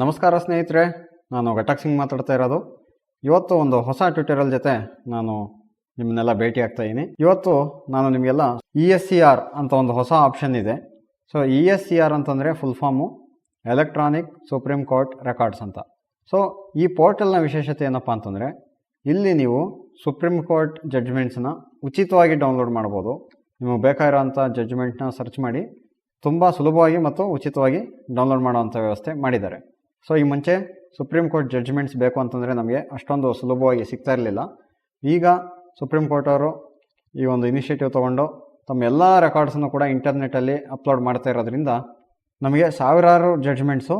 ನಮಸ್ಕಾರ ಸ್ನೇಹಿತರೆ, ನಾನು ಘಟಕ್ ಸಿಂಗ್ ಮಾತಾಡ್ತಾ ಇರೋದು. ಇವತ್ತು ಒಂದು ಹೊಸ ಟ್ಯೂಟೋರಿಯಲ್ ಜೊತೆ ನಾನು ನಿಮ್ಮನ್ನೆಲ್ಲ ಭೇಟಿ ಆಗ್ತಾ ಇದ್ದೀನಿ. ಇವತ್ತು ನಾನು ನಿಮಗೆಲ್ಲ ಇ ಎಸ್ ಸಿ ಆರ್ ಅಂತ ಒಂದು ಹೊಸ ಆಪ್ಷನ್ ಇದೆ. So E S C R ಅಂತಂದರೆ full form electronic supreme court records ಅಂತ. ಸೊ ಈ ಪೋರ್ಟಲ್ನ ವಿಶೇಷತೆ ಏನಪ್ಪ ಅಂತಂದರೆ, ಇಲ್ಲಿ ನೀವು ಸುಪ್ರೀಂ ಕೋರ್ಟ್ ಜಡ್ಜ್ಮೆಂಟ್ಸನ್ನ ಉಚಿತವಾಗಿ ಡೌನ್ಲೋಡ್ ಮಾಡ್ಬೋದು. ನಿಮಗೆ ಬೇಕಾಗಿರೋಂಥ ಜಡ್ಜ್ಮೆಂಟ್ನ ಸರ್ಚ್ ಮಾಡಿ, ತುಂಬ ಸುಲಭವಾಗಿ ಮತ್ತು ಉಚಿತವಾಗಿ ಡೌನ್ಲೋಡ್ ಮಾಡೋವಂಥ ವ್ಯವಸ್ಥೆ ಮಾಡಿದ್ದಾರೆ. ಸೊ ಈ ಮುಂಚೆ ಸುಪ್ರೀಂ ಕೋರ್ಟ್ ಜಡ್ಜ್ಮೆಂಟ್ಸ್ ಬೇಕು ಅಂತಂದರೆ ನಮಗೆ ಅಷ್ಟೊಂದು ಸುಲಭವಾಗಿ ಸಿಗ್ತಾ ಇರಲಿಲ್ಲ. ಈಗ ಸುಪ್ರೀಂ ಕೋರ್ಟ್ ಅವರು ಈ ಒಂದು ಇನಿಷಿಯೇಟಿವ್ ತೊಗೊಂಡು ತಮ್ಮ ಎಲ್ಲ ರೆಕಾರ್ಡ್ಸನ್ನು ಕೂಡ ಇಂಟರ್ನೆಟಲ್ಲಿ ಅಪ್ಲೋಡ್ ಮಾಡ್ತಾ ಇರೋದ್ರಿಂದ ನಮಗೆ ಸಾವಿರಾರು ಜಡ್ಜ್ಮೆಂಟ್ಸು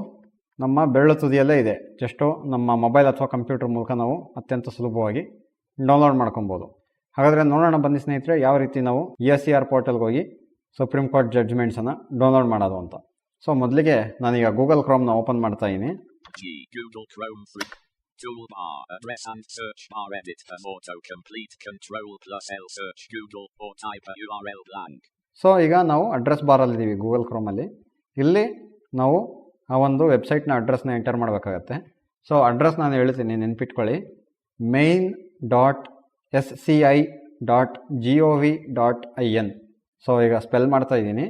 ನಮ್ಮ ಬೆರಳು ತುದಿಯಲ್ಲೇ ಇದೆ. ಜಸ್ಟು ನಮ್ಮ ಮೊಬೈಲ್ ಅಥವಾ ಕಂಪ್ಯೂಟರ್ ಮೂಲಕ ನಾವು ಅತ್ಯಂತ ಸುಲಭವಾಗಿ ಡೌನ್ಲೋಡ್ ಮಾಡ್ಕೊಬೋದು. ಹಾಗಾದರೆ ನೋಡೋಣ ಬನ್ನಿ ಸ್ನೇಹಿತರೆ, ಯಾವ ರೀತಿ ನಾವು ಇ ಎಸ್ ಸಿ ಆರ್ ಪೋರ್ಟಲ್ಗೆ ಹೋಗಿ ಸುಪ್ರೀಂ ಕೋರ್ಟ್ ಜಡ್ಜ್ಮೆಂಟ್ಸನ್ನು ಡೌನ್ಲೋಡ್ ಮಾಡೋದು ಅಂತ. ಸೊ ಮೊದಲಿಗೆ ನಾನೀಗ ಗೂಗಲ್ ಕ್ರೋಮ್ನ ಓಪನ್ ಮಾಡ್ತಾ ಇದ್ದೀನಿ G. Google Chrome 3. Toolbar, address and search bar edit and autocomplete control plus L search Google or type a URL blank. So ಈಗ ನಾವು ಅಡ್ರೆಸ್ ಬಾರಲ್ಲಿದ್ದೀವಿ ಗೂಗಲ್ ಕ್ರೋಮಲ್ಲಿ ಇಲ್ಲಿ ನಾವು ಆ ಒಂದು ವೆಬ್ಸೈಟ್ನ ಅಡ್ರೆಸ್ನ ಎಂಟರ್ ಮಾಡಬೇಕಾಗತ್ತೆ ಸೊ ಅಡ್ರೆಸ್ ನಾನು ಹೇಳ್ತೀನಿ ನೆನ್ಪಿಟ್ಕೊಳ್ಳಿ main dot S C I dot G O V dot I N so ಈಗ ಸ್ಪೆಲ್ ಮಾಡ್ತಾ ಇದ್ದೀನಿ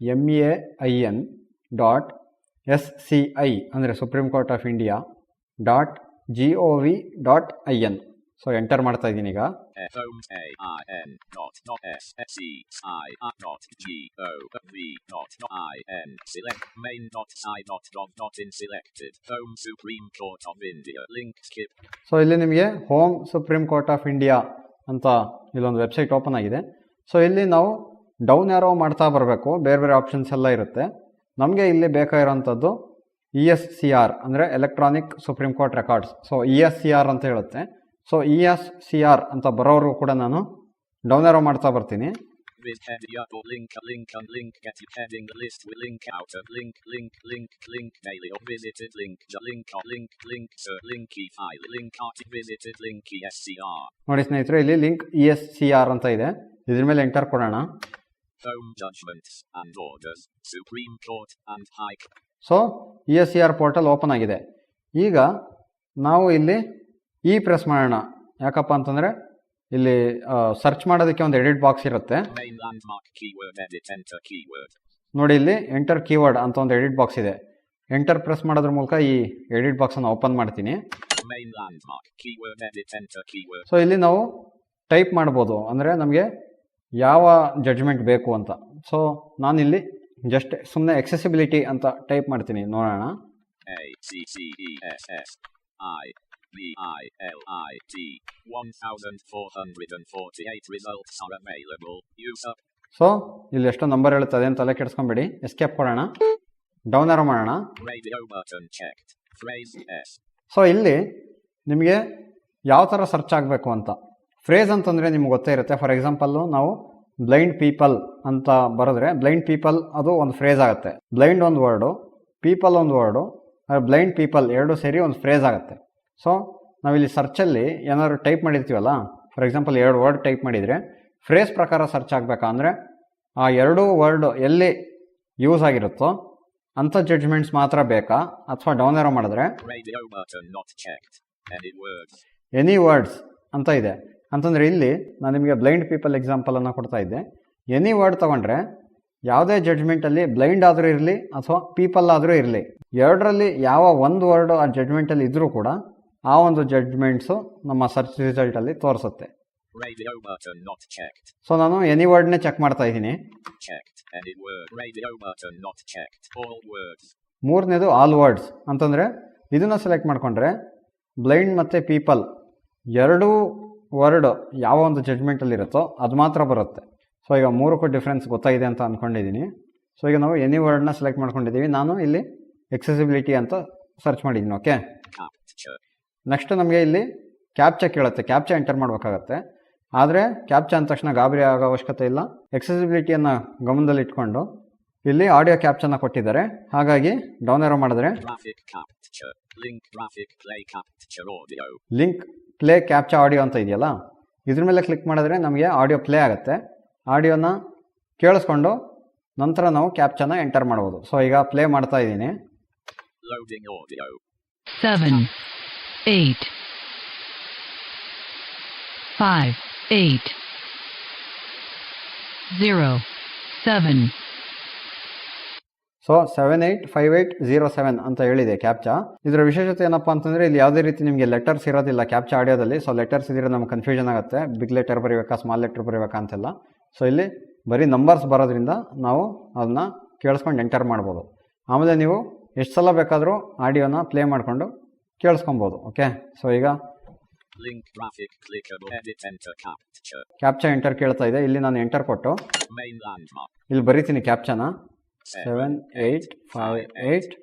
M A I N dot S C I ಅಂದರೆ supreme court of India dot G O V dot I N. So enter ಮಾಡ್ತಾ ಇದ್ದೀನಿ ಈಗ. So ಇಲ್ಲಿ ನಿಮಗೆ home supreme court of India ಅಂತ ಇಲ್ಲೊಂದು ವೆಬ್ಸೈಟ್ ಓಪನ್ ಆಗಿದೆ. ಸೊ ಇಲ್ಲಿ ನಾವು ಡೌನ್ ಯಾರೋ ಮಾಡ್ತಾ ಬರಬೇಕು. ಬೇರೆ ಬೇರೆ ಆಪ್ಷನ್ಸ್ ಎಲ್ಲ ಇರುತ್ತೆ. ನಮಗೆ ಇಲ್ಲಿ ಬೇಕಾಗಿರೋಂಥದ್ದು ಇ ಎಸ್ ಸಿ ಆರ್ ಅಂದರೆ electronic supreme court records so E S C R ಅಂತ ಹೇಳುತ್ತೆ. So E S C R ಅಂತ ಬರೋರು ಕೂಡ ನಾನು ಡೌನ್ ಎರೋ ಮಾಡ್ತಾ ಬರ್ತೀನಿ. ನೋಡಿ ಸ್ನೇಹಿತರು ಇಲ್ಲಿ link E S C R ಅಂತ ಇದೆ. ಇದ್ರ ಮೇಲೆ ಎಂಟರ್ ಕೊಡೋಣ. Home judgments and orders Supreme Court and High so E S C R portal open ಆಗಿದೆ. ಈಗ ನಾವು ಇಲ್ಲಿ ಇ ಪ್ರೆಸ್ ಮಾಡೋಣ. ಯಾಕಪ್ಪ ಅಂತಂದರೆ ಇಲ್ಲಿ ಸರ್ಚ್ ಮಾಡೋದಕ್ಕೆ ಒಂದು ಎಡಿಟ್ ಬಾಕ್ಸ್ ಇರುತ್ತೆ. Main landmark keyword edit enter keyword. ನೋಡಿ ಇಲ್ಲಿ ಎಂಟರ್ ಕೀವರ್ಡ್ ಅಂತ ಒಂದು ಎಡಿಟ್ ಬಾಕ್ಸ್ ಇದೆ. ಎಂಟರ್ ಪ್ರೆಸ್ ಮಾಡೋದ್ರ ಮೂಲಕ ಈ ಎಡಿಟ್ ಬಾಕ್ಸನ್ನು ಓಪನ್ ಮಾಡ್ತೀನಿ. Main landmark keyword edit enter keyword. So ಇಲ್ಲಿ ನಾವು ಟೈಪ್ ಮಾಡ್ಬೋದು. ಅಂದರೆ ನಮಗೆ ಯಾವ ಜಡ್ಜ್ಮೆಂಟ್ ಬೇಕು ಅಂತ. ಸೊ ನಾನಿಲ್ಲಿ ಜಸ್ಟ್ ಸುಮ್ಮನೆ ಎಕ್ಸೆಸಿಬಿಲಿಟಿ ಅಂತ ಟೈಪ್ ಮಾಡ್ತೀನಿ. ನೋಡೋಣ. C E S S I B I L I T 1448 results are available. Use up. So ಇಲ್ಲಿ ಎಷ್ಟೋ ನಂಬರ್ ಹೇಳುತ್ತೆ ಅದೇನು ತಲೆ ಕೆಡಿಸ್ಕೊಂಬೇಡಿ. ಎಸ್ಕೇಪ್ ಕೊಡೋಣ. ಡೌನ್ ಆರೋ ಮಾಡೋಣ. ಸೊ ಇಲ್ಲಿ ನಿಮಗೆ ಯಾವ ಥರ ಸರ್ಚ್ ಆಗಬೇಕು ಅಂತ. ಫ್ರೇಸ್ ಅಂತಂದರೆ ನಿಮ್ಗೆ ಗೊತ್ತೇ ಇರುತ್ತೆ. ಫಾರ್ ಎಕ್ಸಾಂಪಲ್ಲು ನಾವು ಬ್ಲೈಂಡ್ ಪೀಪಲ್ ಅಂತ ಬರೆದ್ರೆ ಬ್ಲೈಂಡ್ ಪೀಪಲ್ ಅದು ಒಂದು ಫ್ರೇಸ್ ಆಗುತ್ತೆ. ಬ್ಲೈಂಡ್ ಒಂದು ವರ್ಡು ಪೀಪಲ್ ಒಂದು ವರ್ಡು ಬ್ಲೈಂಡ್ ಪೀಪಲ್ ಎರಡು ಸೇರಿ ಒಂದು ಫ್ರೇಸ್ ಆಗುತ್ತೆ. ಸೊ ನಾವಿಲ್ಲಿ ಸರ್ಚಲ್ಲಿ ಏನಾದ್ರು ಟೈಪ್ ಮಾಡಿರ್ತೀವಲ್ಲ ಫಾರ್ ಎಕ್ಸಾಂಪಲ್ ಎರಡು ವರ್ಡ್ ಟೈಪ್ ಮಾಡಿದರೆ ಫ್ರೇಸ್ ಪ್ರಕಾರ ಸರ್ಚ್ ಆಗಬೇಕಾ ಅಂದರೆ ಆ ಎರಡೂ ವರ್ಡ್ ಎಲ್ಲಿ ಯೂಸ್ ಆಗಿರುತ್ತೋ ಅಂಥ ಜಡ್ಜ್ಮೆಂಟ್ಸ್ ಮಾತ್ರ ಬೇಕಾ? ಅಥವಾ ಡೌನ್ ಏರೋ ಮಾಡಿದ್ರೆ ಎನಿ ವರ್ಡ್ಸ್ ಅಂತ ಇದೆ. ಅಂತಂದರೆ ಇಲ್ಲಿ ನಾನು ನಿಮಗೆ ಬ್ಲೈಂಡ್ ಪೀಪಲ್ ಎಕ್ಸಾಂಪಲನ್ನು ಕೊಡ್ತಾ ಇದ್ದೆ. ಎನಿ ವರ್ಡ್ ತೊಗೊಂಡ್ರೆ ಯಾವುದೇ ಜಡ್ಜ್ಮೆಂಟಲ್ಲಿ ಬ್ಲೈಂಡ್ ಆದರೂ ಇರಲಿ ಅಥವಾ ಪೀಪಲ್ ಆದರೂ ಇರಲಿ ಎರಡರಲ್ಲಿ ಯಾವ ಒಂದು ವರ್ಡ್ ಆ ಜಡ್ಜ್ಮೆಂಟಲ್ಲಿ ಇದ್ದರೂ ಕೂಡ ಆ ಒಂದು ಜಡ್ಜ್ಮೆಂಟ್ಸು ನಮ್ಮ ಸರ್ಚ್ ರಿಸಲ್ಟಲ್ಲಿ ತೋರಿಸುತ್ತೆ. ಸೊ ನಾನು ಎನಿ ವರ್ಡ್ನೇ ಚೆಕ್ ಮಾಡ್ತಾ ಇದ್ದೀನಿ. ಮೂರನೇದು ಆಲ್ ವರ್ಡ್ಸ್ ಅಂತಂದರೆ ಇದನ್ನು ಸೆಲೆಕ್ಟ್ ಮಾಡಿಕೊಂಡ್ರೆ ಬ್ಲೈಂಡ್ ಮತ್ತು ಪೀಪಲ್ ಎರಡೂ ವರ್ಡ್ ಯಾವ ಒಂದು ಜಡ್ಜ್ಮೆಂಟಲ್ಲಿ ಇರುತ್ತೋ ಅದು ಮಾತ್ರ ಬರುತ್ತೆ. ಸೊ ಈಗ ಮೂರಕ್ಕೂ ಡಿಫ್ರೆನ್ಸ್ ಗೊತ್ತಾಗಿದೆ ಅಂತ ಅಂದ್ಕೊಂಡಿದ್ದೀನಿ ಸೊ ಈಗ ನಾವು ಎನಿ ವರ್ಡ್ನ ಸೆಲೆಕ್ಟ್ ಮಾಡ್ಕೊಂಡಿದ್ದೀವಿ ನಾನು ಇಲ್ಲಿ ಎಕ್ಸೆಸಿಬಿಲಿಟಿ ಅಂತ ಸರ್ಚ್ ಮಾಡಿದ್ದೀನಿ ಓಕೆ ನೆಕ್ಸ್ಟ್ ನಮಗೆ ಇಲ್ಲಿ ಕ್ಯಾಪ್ಚಾ ಕೇಳುತ್ತೆ. ಕ್ಯಾಪ್ಚಾ ಎಂಟರ್ ಮಾಡಬೇಕಾಗತ್ತೆ. ಆದರೆ ಕ್ಯಾಪ್ಚಾ ಅಂದ ತಕ್ಷಣ ಗಾಬರಿ ಆಗೋ ಅವಶ್ಯಕತೆ ಇಲ್ಲ. ಎಕ್ಸೆಸಿಬಿಲಿಟಿಯನ್ನು ಗಮನದಲ್ಲಿಟ್ಕೊಂಡು ಇಲ್ಲಿ ಆಡಿಯೋ ಕ್ಯಾಪ್ಚನ್ನ ಕೊಟ್ಟಿದ್ದಾರೆ. ಹಾಗಾಗಿ ಡೌನ್ ಏರೋ ಮಾಡಿದ್ರೆ ಲಿಂಕ್ ಪ್ಲೇ ಕ್ಯಾಪ್ಚಾ ಆಡಿಯೋ ಅಂತ ಇದೆಯಲ್ಲ ಇದ್ರ ಮೇಲೆ ಕ್ಲಿಕ್ ಮಾಡಿದ್ರೆ ನಮಗೆ ಆಡಿಯೋ ಪ್ಲೇ ಆಗುತ್ತೆ. ಆಡಿಯೋನ ಕೇಳಿಸ್ಕೊಂಡು ನಂತರ ನಾವು ಕ್ಯಾಪ್ಚಾನ ಎಂಟರ್ ಮಾಡ್ಬೋದು. ಸೊ ಈಗ ಪ್ಲೇ ಮಾಡ್ತಾ ಇದ್ದೀನಿ. Five, eight, zero, seven, eight, so seven eight five eight zero seven ಅಂತ ಹೇಳಿದೆ ಕ್ಯಾಪ್ಚಾ ಇದರ ವಿಶೇಷತೆ ಏನಪ್ಪ ಅಂತಂದ್ರೆ ಇಲ್ಲಿ ಯಾವುದೇ ರೀತಿ ನಿಮಗೆ ಲೆಟರ್ಸ್ ಇರೋದಿಲ್ಲ ಕ್ಯಾಪ್ಚಾ ಆಡಿಯೋದಲ್ಲಿ. ಸೊ ಲೆಟರ್ಸ್ ಇದ್ರೆ ನಮ್ಗೆ ಕನ್ಫ್ಯೂಷನ್ ಆಗುತ್ತೆ. ಬಿಗ್ ಲೆಟರ್ ಬರೀಬೇಕಾ ಸ್ಮಾಲ್ ಲೆಟರ್ ಬರೀಬೇಕಾ ಅಂತೆಲ್ಲ. ಸೊ ಇಲ್ಲಿ ಬರೀ ನಂಬರ್ಸ್ ಬರೋದ್ರಿಂದ ನಾವು ಅದನ್ನ ಕೇಳಿಸ್ಕೊಂಡು ಎಂಟರ್ ಮಾಡ್ಬೋದು. ಆಮೇಲೆ ನೀವು ಎಷ್ಟು ಸಲ ಬೇಕಾದರೂ ಆಡಿಯೋನ ಪ್ಲೇ ಮಾಡಿಕೊಂಡು ಕೇಳಿಸ್ಕೊಬೋದು ಓಕೆ ಸೊ ಈಗ. ಕ್ಯಾಪ್ಚಾ ಎಂಟರ್ ಕೇಳ್ತಾ ಇದೆ. ಇಲ್ಲಿ ನಾನು ಎಂಟರ್ ಕೊಟ್ಟು ಇಲ್ಲಿ ಬರೀತೀನಿ ಕ್ಯಾಪ್ಚಾನ seven eight five eight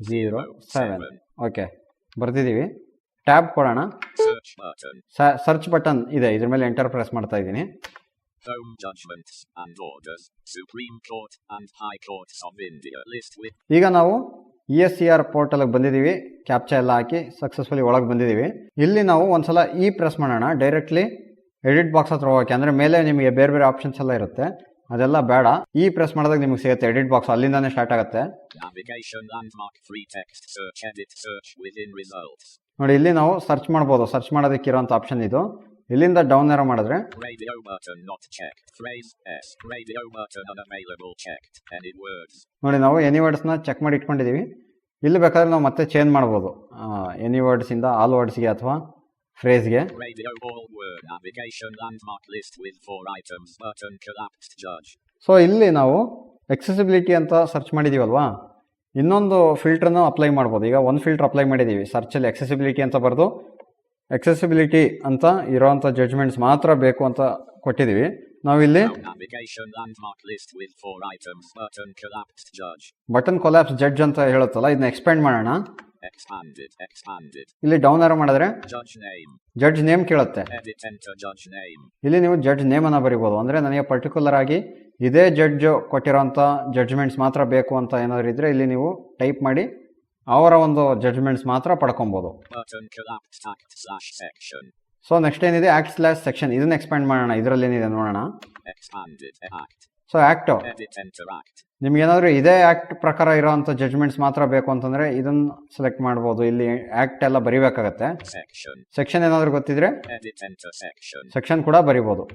zero seven okay ಬರ್ತಿದ್ದೀವಿ ಟ್ಯಾಬ್ ಕೊಡೋಣ. ಸರ್ಚ್ ಬಟನ್ ಇದೆ. ಇದ್ರ ಮೇಲೆ ಎಂಟರ್ ಪ್ರೆಸ್ ಮಾಡ್ತಾ ಇದ್ದೀನಿ. ಈಗ ನಾವು E E S C R ಪೋರ್ಟಲ್ಗೆ ಬಂದಿದ್ದೀವಿ ಕ್ಯಾಪ್ಚಾ ಎಲ್ಲ ಹಾಕಿ ಸಕ್ಸಸ್ಫುಲಿ ಒಳಗೆ ಬಂದಿದ್ದೀವಿ ಇಲ್ಲಿ ನಾವು ಒಂದ್ಸಲ ಇ ಪ್ರೆಸ್ ಮಾಡೋಣ. ಡೈರೆಕ್ಟ್ಲಿ ಎಡಿಟ್ ಬಾಕ್ಸ್ ಹತ್ರ ಹೋಗೋಕೆ. ಅಂದರೆ ಮೇಲೆ ನಿಮಗೆ ಬೇರೆ ಬೇರೆ ಆಪ್ಷನ್ಸ್ ಎಲ್ಲ ಇರುತ್ತೆ. ಅದೆಲ್ಲ ಬೇಡ. ಈ ಪ್ರೆಸ್ ಮಾಡಿದಾಗ ನಿಮಗೆ ಸಿಗುತ್ತೆ. ಎಡಿಟ್ ಬಾಕ್ಸ್ ಅಲ್ಲಿಂದಾನೇ ಸ್ಟಾರ್ಟ್ ಆಗುತ್ತೆ. ನೋಡಿ ಇಲ್ಲಿ ನಾವು ಸರ್ಚ್ ಮಾಡ್ಬೋದು. ಸರ್ಚ್ ಮಾಡೋದಕ್ಕೆ ಇರುವಂತ ಆಪ್ಷನ್ ಇದು. ಇಲ್ಲಿಂದ ಡೌನ್ ಏರೋ ಮಾಡಿದ್ರೆ. ನೋಡಿ ನಾವು ಎನಿ ವರ್ಡ್ಸ್ನ ಚೆಕ್ ಮಾಡಿ ಇಟ್ಕೊಂಡಿದೀವಿ. ಇಲ್ಲಿ ಬೇಕಾದ್ರೆ ನಾವು ಮತ್ತೆ ಚೇಂಜ್ ಮಾಡ್ಬೋದು. ಎನಿ ವರ್ಡ್ಸ್ ಇಂದ ಆಲ್ ವರ್ಡ್ಸ್ಗೆ ಅಥವಾ ಫ್ರೇಸ್ಗೆ ಸೊ ಇಲ್ಲಿ ನಾವು ಎಕ್ಸೆಸಿಬಿಲಿಟಿ ಅಂತ ಸರ್ಚ್ ಮಾಡಿದ್ದೀವಲ್ವಾ ಇನ್ನೊಂದು ಫಿಲ್ಟ್ರನ್ನು ಅಪ್ಲೈ ಮಾಡ್ಬೋದು. ಈಗ ಒಂದು ಫಿಲ್ಟರ್ ಅಪ್ಲೈ ಮಾಡಿದ್ದೀವಿ ಸರ್ಚಲ್ಲಿ ಎಕ್ಸೆಸಿಬಿಲಿಟಿ ಅಂತ ಬರೆದು ಎಕ್ಸೆಸಿಬಿಲಿಟಿ ಅಂತ ಇರೋವಂಥ ಜಡ್ಜ್ಮೆಂಟ್ಸ್ ಮಾತ್ರ ಬೇಕು ಅಂತ ಕೊಟ್ಟಿದ್ದೀವಿ ನಾವಿಲ್ಲಿ. ಬಟನ್ ಕೊಲ್ಯಾಪ್ಸ್ ಜಡ್ಜ್ ಅಂತ ಹೇಳುತ್ತಲ್ಲ ಇದನ್ನ ಎಕ್ಸ್ಪೆಂಡ್ ಮಾಡೋಣ. ಇಲ್ಲಿ ಡೌನ್ ಆರೋ ಮಾಡಿದ್ರೆ ಜಡ್ಜ್ ನೇಮ್ ಕೇಳುತ್ತೆ. ಇಲ್ಲಿ ನೀವು ಜಡ್ಜ್ ನೇಮ್ ಅನ್ನ ಬರಿಬೋದು. ಅಂದ್ರೆ ನನಗೆ ಪರ್ಟಿಕ್ಯುಲರ್ ಆಗಿ ಇದೇ ಜಡ್ಜ್ ಕೊಟ್ಟಿರೋಂಥ ಜಡ್ಜ್ಮೆಂಟ್ಸ್ ಮಾತ್ರ ಬೇಕು ಅಂತ ಏನಾದ್ರು ಇದ್ರೆ ಇಲ್ಲಿ ನೀವು ಟೈಪ್ ಮಾಡಿ ಅವರ ಒಂದು ಜಡ್ಜ್ಮೆಂಟ್ಸ್ ಮಾತ್ರ ಪಡ್ಕೊಬಹುದು. ಸೊ ನೆಕ್ಸ್ಟ್ ಏನಿದೆ? ಆಕ್ಟ್ ಸ್ಲಾಸ್ ಸೆಕ್ಷನ್ ಇದನ್ನ ಎಕ್ಸ್ಪ್ಯಾಂಡ್ ಮಾಡೋಣ. ಇದರಲ್ಲಿ ಏನಿದೆ ನೋಡೋಣ. ಸೊ ಆ್ಯಕ್ಟು Edit ನಿಮ್ಗೆ ಏನಾದರೂ ಇದೇ ಆ್ಯಕ್ಟ್ ಪ್ರಕಾರ ಇರೋವಂಥ ಜಡ್ಜ್ಮೆಂಟ್ಸ್ ಮಾತ್ರ ಬೇಕು ಅಂತಂದರೆ ಇದನ್ನು ಸೆಲೆಕ್ಟ್ ಮಾಡ್ಬೋದು. ಇಲ್ಲಿ ಆ್ಯಕ್ಟ್ ಎಲ್ಲ ಬರಿಬೇಕಾಗತ್ತೆ. ಸೆಕ್ಷನ್ ಏನಾದರೂ ಗೊತ್ತಿದ್ರೆ ಸೆಕ್ಷನ್ ಕೂಡ ಬರಿಬೋದು.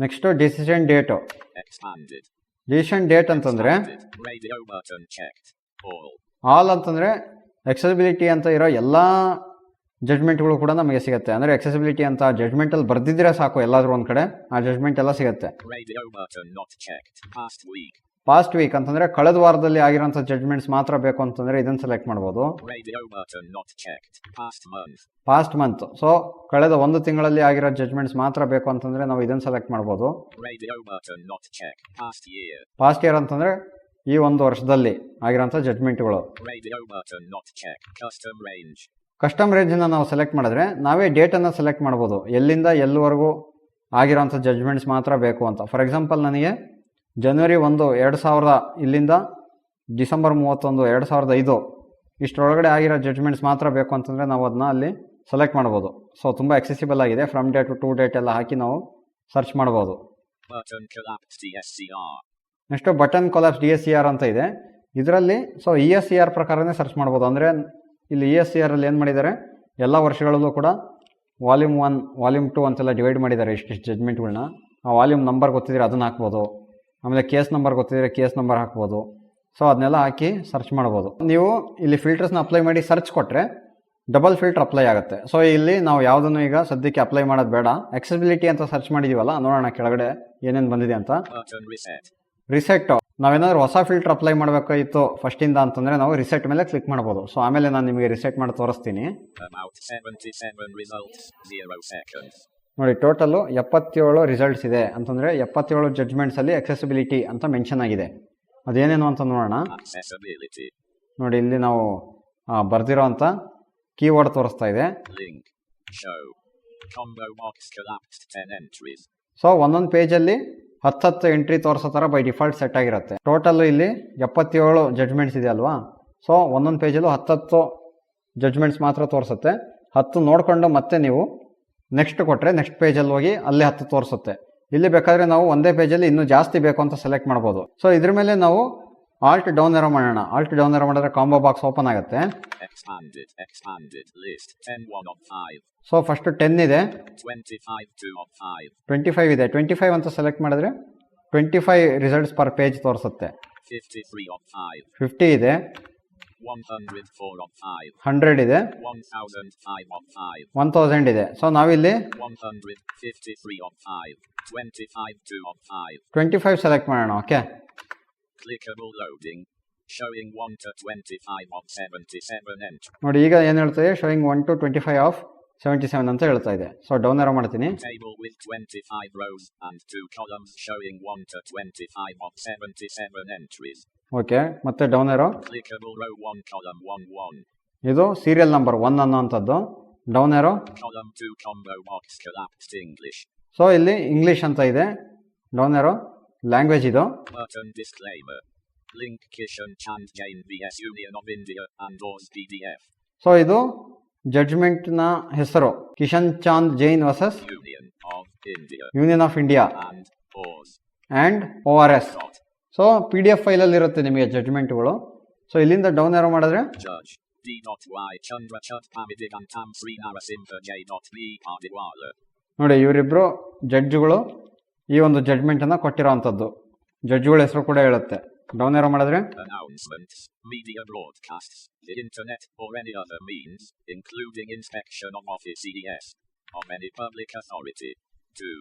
Next decision date. Decision date ಅಂತಂದರೆ. ಆಲ್ ಅಂತಂದರೆ ಎಕ್ಸೆಸಿಬಿಲಿಟಿ ಅಂತ ಇರೋ ಎಲ್ಲ ಜಡ್ಜ್ಮೆಂಟ್ಗಳು ಕೂಡ ನಮಗೆ ಸಿಗುತ್ತೆ. ಅಂದರೆ ಎಕ್ಸೆಸಿಬಿಲಿಟಿ ಅಂತ ಜಡ್ಜ್ಮೆಂಟಲ್ಲಿ ಬರ್ದಿದ್ರೆ ಸಾಕು ಎಲ್ಲಾದ್ರೂ ಒಂದ್ ಕಡೆ ಆ ಜಡ್ಜ್ಮೆಂಟ್ ಎಲ್ಲ ಸಿಗುತ್ತೆ. ಪಾಸ್ಟ್ ವೀಕ್ ಅಂತಂದ್ರೆ ಕಳೆದ ವಾರದಲ್ಲಿ ಆಗಿರೋಂಥ ಜಡ್ಜ್ಮೆಂಟ್ಸ್ ಮಾತ್ರ ಬೇಕು ಅಂತಂದ್ರೆ ಇದನ್ನ ಸೆಲೆಕ್ಟ್ ಮಾಡಬಹುದು. ಪಾಸ್ಟ್ ಮಂತ್ ಸೊ ಕಳೆದ ಒಂದು ತಿಂಗಳಲ್ಲಿ ಆಗಿರೋ ಜಡ್ಜ್ಮೆಂಟ್ಸ್ ಮಾತ್ರ ಬೇಕು ಅಂತಂದ್ರೆ ನಾವು ಇದನ್ನ ಸೆಲೆಕ್ಟ್ ಮಾಡಬಹುದು. ಪಾಸ್ಟ್ ಇಯರ್ ಅಂತಂದ್ರೆ ಈ ಒಂದು ವರ್ಷದಲ್ಲಿ ಆಗಿರೋಂಥ ಜಡ್ಜ್ಮೆಂಟ್ಗಳು ಕಸ್ಟಮ್ ರೇಂಜನ್ನು ನಾವು ಸೆಲೆಕ್ಟ್ ಮಾಡಿದ್ರೆ ನಾವೇ ಡೇಟನ್ನು ಸೆಲೆಕ್ಟ್ ಮಾಡ್ಬೋದು. ಎಲ್ಲಿಂದ ಎಲ್ಲಿವರೆಗೂ ಆಗಿರೋಂಥ ಜಜ್ಮೆಂಟ್ಸ್ ಮಾತ್ರ ಬೇಕು ಅಂತ. ಫಾರ್ ಎಕ್ಸಾಂಪಲ್ ನನಗೆ ಜನವರಿ ಒಂದು ಎರಡು ಸಾವಿರದ ಇಲ್ಲಿಂದ ಡಿಸೆಂಬರ್ ಮೂವತ್ತೊಂದು ಎರಡು ಸಾವಿರದ ಐದು ಇಷ್ಟರೊಳಗಡೆ ಆಗಿರೋ ಜಡ್ಜ್ಮೆಂಟ್ಸ್ ಮಾತ್ರ ಬೇಕು ಅಂತಂದರೆ ನಾವು ಅದನ್ನ ಅಲ್ಲಿ ಸೆಲೆಕ್ಟ್ ಮಾಡ್ಬೋದು. ಸೊ ತುಂಬ ಎಕ್ಸೆಸಿಬಲ್ ಆಗಿದೆ. ಫ್ರಮ್ ಡೇಟ್ ಟು ಡೇಟ್ ಎಲ್ಲ ಹಾಕಿ ನಾವು ಸರ್ಚ್ ಮಾಡ್ಬೋದು. Next button collapse D S C R ಅಂತ ಇದೆ. ಇದರಲ್ಲಿ so E S C R ಪ್ರಕಾರನೇ ಸರ್ಚ್ ಮಾಡ್ಬೋದು. ಅಂದರೆ ಇಲ್ಲಿ ಇ ಎಸ್ ಸಿ ಆರಲ್ಲಿ ಏನು ಮಾಡಿದ್ದಾರೆ? ಎಲ್ಲ ವರ್ಷಗಳಲ್ಲೂ ಕೂಡ ವಾಲ್ಯೂಮ್ ಒನ್ ವಾಲ್ಯೂಮ್ ಟು ಅಂತೆಲ್ಲ ಡಿವೈಡ್ ಮಾಡಿದ್ದಾರೆ ಇಷ್ಟಿಷ್ಟು ಜಜ್ಮೆಂಟ್ಗಳನ್ನ ಆ ವಾಲ್ಯೂಮ್ ನಂಬರ್ ಗೊತ್ತಿದ್ರೆ ಅದನ್ನ ಹಾಕ್ಬೋದು. ಆಮೇಲೆ ಕೇಸ್ ನಂಬರ್ ಗೊತ್ತಿದ್ರೆ ಕೇಸ್ ನಂಬರ್ ಹಾಕ್ಬೋದು. ಸೊ ಅದನ್ನೆಲ್ಲ ಹಾಕಿ ಸರ್ಚ್ ಮಾಡ್ಬೋದು. ನೀವು ಇಲ್ಲಿ ಫಿಲ್ಟರ್ಸ್ನ ಅಪ್ಲೈ ಮಾಡಿ ಸರ್ಚ್ ಕೊಟ್ಟರೆ ಡಬಲ್ ಫಿಲ್ಟರ್ ಅಪ್ಲೈ ಆಗುತ್ತೆ. ಸೊ ಇಲ್ಲಿ ನಾವು ಯಾವುದನ್ನು ಈಗ ಸದ್ಯಕ್ಕೆ ಅಪ್ಲೈ ಮಾಡೋದು ಬೇಡ. ಎಕ್ಸೆಸಿಬಿಲಿಟಿ ಅಂತ ಸರ್ಚ್ ಮಾಡಿದೀವಲ್ಲ, ನೋಡೋಣ ಕೆಳಗಡೆ ಏನೇನು ಬಂದಿದೆ ಅಂತ. ರಿಸೆಟ್ ನಾವೇನಾದ್ರೂ ಹೊಸ ಫಿಲ್ಟರ್ ಅಪ್ಲೈ ಮಾಡಬೇಕಾಗಿತ್ತು ಇಂದ ಅಂತಂದ್ರೆ ನಾವು ರಿಸೆಟ್ ಮೇಲೆ ಕ್ಲಿಕ್ ಮಾಡಬಹುದು ಸೊ ಆಮೇಲೆ ನಾನು ನಿಮಗೆ ರಿಸೆಟ್ ಮಾಡಿ ತೋರಿಸ್ತೀನಿ About 77 results. 0 seconds. ನೋಡಿ ಟೋಟಲ್ ಎಪ್ಪತ್ತೇಳು ರಿಸಲ್ಟ್ಸ್ ಇದೆ ಅಂತಂದ್ರೆ ಎಪ್ಪತ್ತೇಳು ಜಡ್ಜ್ಮೆಂಟ್ಸಲ್ಲಿ ಅಕ್ಸೆಸಿಬಿಲಿಟಿ ಅಂತ ಮೆನ್ಷನ್ ಆಗಿದೆ ಅದೇನೇನು ಅಂತ ನೋಡೋಣ ನೋಡಿ ಇಲ್ಲಿ ನಾವು ಬರ್ದಿರೋ ಅಂತ ಕೀವರ್ಡ್ ತೋರಿಸ್ತಾ ಇದೆ Link. Show. Combo box collapsed 10 entries. So ಒಂದೊಂದು ಪೇಜಲ್ಲಿ ಹತ್ತತ್ತು ಎಂಟ್ರಿ ತೋರಿಸೋ ಥರ ಬೈ ಡಿಫಾಲ್ಟ್ ಸೆಟ್ ಆಗಿರುತ್ತೆ. ಟೋಟಲ್ ಇಲ್ಲಿ ಎಪ್ಪತ್ತೇಳು ಜಡ್ಜ್ಮೆಂಟ್ಸ್ ಇದೆ ಅಲ್ವಾ? ಸೊ ಒಂದೊಂದು ಪೇಜಲ್ಲೂ ಹತ್ತತ್ತು ಜಡ್ಜ್ಮೆಂಟ್ಸ್ ಮಾತ್ರ ತೋರಿಸುತ್ತೆ. ಹತ್ತು ನೋಡಿಕೊಂಡು ಮತ್ತೆ ನೀವು ನೆಕ್ಸ್ಟ್ ಕೊಟ್ಟರೆ ನೆಕ್ಸ್ಟ್ ಪೇಜಲ್ಲಿ ಹೋಗಿ ಅಲ್ಲಿ ಹತ್ತು ತೋರಿಸುತ್ತೆ. ಇಲ್ಲಿ ಬೇಕಾದರೆ ನಾವು ಒಂದೇ ಪೇಜಲ್ಲಿ ಇನ್ನೂ ಜಾಸ್ತಿ ಬೇಕು ಅಂತ ಸೆಲೆಕ್ಟ್ ಮಾಡ್ಬೋದು. ಸೊ ಇದ್ರ ಮೇಲೆ ನಾವು ಆಲ್ಟ್ ಡೌನ್ ಎರೋ ಮಾಡೋಣ ಆಲ್ಟ್ ಡೌನ್ ಎರೋ ಮಾಡಿದ್ರೆ ಕಾಂಬೋ ಬಾಕ್ಸ್ ಓಪನ್ ಆಗುತ್ತೆ Expanded. Expanded list. 10 1 of 5. So first ten ಇದೆ 25 2 of 5. ಟ್ವೆಂಟಿ ಫೈವ್ ಇದೆ ಟ್ವೆಂಟಿ ಫೈವ್ ಅಂತ ಸೆಲೆಕ್ಟ್ ಮಾಡಿದ್ರೆ twenty five results per page ತೋರಿಸುತ್ತೆ 53 of 5. ಫಿಫ್ಟಿ ಇದೆ 104 of 5. ಹಂಡ್ರೆಡ್ ಇದೆ 1005 of 5. ಒನ್ ತೌಸಂಡ್ ಇದೆ ಸೊ ನಾವಿಲ್ಲಿ 153 of 5. 25 2 of 5. Twenty five select ಮಾಡೋಣ okay Clickable loading. Showing 1 to 25 of 77 entry. ನೋಡಿ ಈಗ ಏನು ಹೇಳ್ತಾ ಇದೆ showing one two twenty five of seventy seven ಅಂತ ಹೇಳ್ತಾ ಇದೆ ಸೊ ಡೌನ್ ಅರೋ ಮಾಡ್ತೀನಿ Table with 25 rows and 2 columns showing 1 to 25 of 77 entries. Okay ಮತ್ತೆ down arrow Clickable row 1 column 1 1. ಇದು ಸೀರಿಯಲ್ ನಂಬರ್ ಒನ್ ಅನ್ನೋಂಥದ್ದು down arrow Column 2 combo box collapsed English. So ಇಲ್ಲಿ English ಅಂತ ಇದೆ ಡೌನ್ ಏರೋ ಲ್ಯಾಂಗ್ವೇಜ್ ಇದು? ಲೈಬ link Kishan Chand Jain B S union India on those D so ಇದು ಜಡ್ಜ್ಮೆಂಟ್ನ ಹೆಸರು Kishan Chand Jain versus union of India and Bose and O R S so P D F ಫೈಲಲ್ಲಿ ಇರುತ್ತೆ ನಿಮಗೆ ಜಡ್ಜ್ಮೆಂಟ್ಗಳು so ಇಲ್ಲಿಂದ down ಯಾರೋ ಮಾಡಿದ್ರೆ? Judge ವಾ ಐ ಚಂದ ನೋಡಿ ಇವ್ರಿಬ್ರು ಜಡ್ಜ್ಗಳು ಈ ಒಂದು ಜಡ್ಜ್ಮೆಂಟನ್ನು ಕೊಟ್ಟಿರೋವಂಥದ್ದು ಜಡ್ಜ್ಗಳ ಹೆಸರು ಕೂಡ ಹೇಳುತ್ತೆ ಡೌನ್ ಏರೋ ಮಾಡಿದ್ರೆ Announcements, media broadcasts, the internet, or any other means, including inspection of office EDS, of any public authority. 2.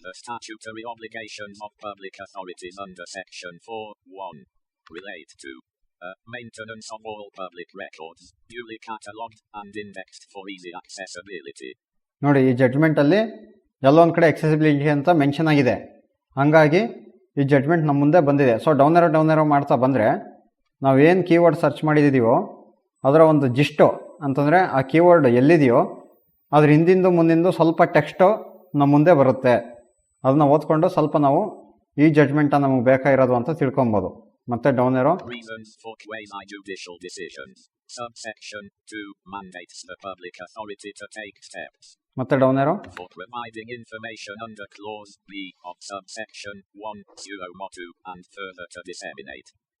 The statutory obligations of public authorities under Section 4.1 relate to uh, maintenance of all public records, duly catalogued and indexed for easy accessibility. ನೋಡಿ ಈ ಜಡ್ಜ್ಮೆಂಟಲ್ಲಿ ಎಲ್ಲೊಂದು ಕಡೆ accessibility ಅಂತ mention ಆಗಿದೆ. ಹಾಗಾಗಿ ಈ judgment ನಮ್ಮ ಮುಂದೆ ಬಂದಿದೆ. So down arrow down arrow ಮಾಡ್ತಾ ಬಂದರೆ ನಾವೇನು ಕೀವರ್ಡ್ ಸರ್ಚ್ ಮಾಡಿದ್ದೀವೋ ಅದರ ಒಂದು ಜಿಸ್ಟು ಅಂತಂದರೆ ಆ ಕೀವರ್ಡ್ ಎಲ್ಲಿದೆಯೋ, ಅದ್ರ ಹಿಂದಿಂದು ಮುಂದಿಂದು ಸ್ವಲ್ಪ ಟೆಕ್ಸ್ಟು ನಮ್ಮ ಮುಂದೆ ಬರುತ್ತೆ. ಅದನ್ನ ಓದ್ಕೊಂಡು ಸ್ವಲ್ಪ ನಾವು ಈ ಜಡ್ಜ್ಮೆಂಟ ನಮಗೆ ಬೇಕಾಗಿರೋದು ಅಂತ ತಿಳ್ಕೊಬೋದು. ಮತ್ತೆ ಡೌನ್ ಏರೋ ಮತ್ತೆ ಡೌನ್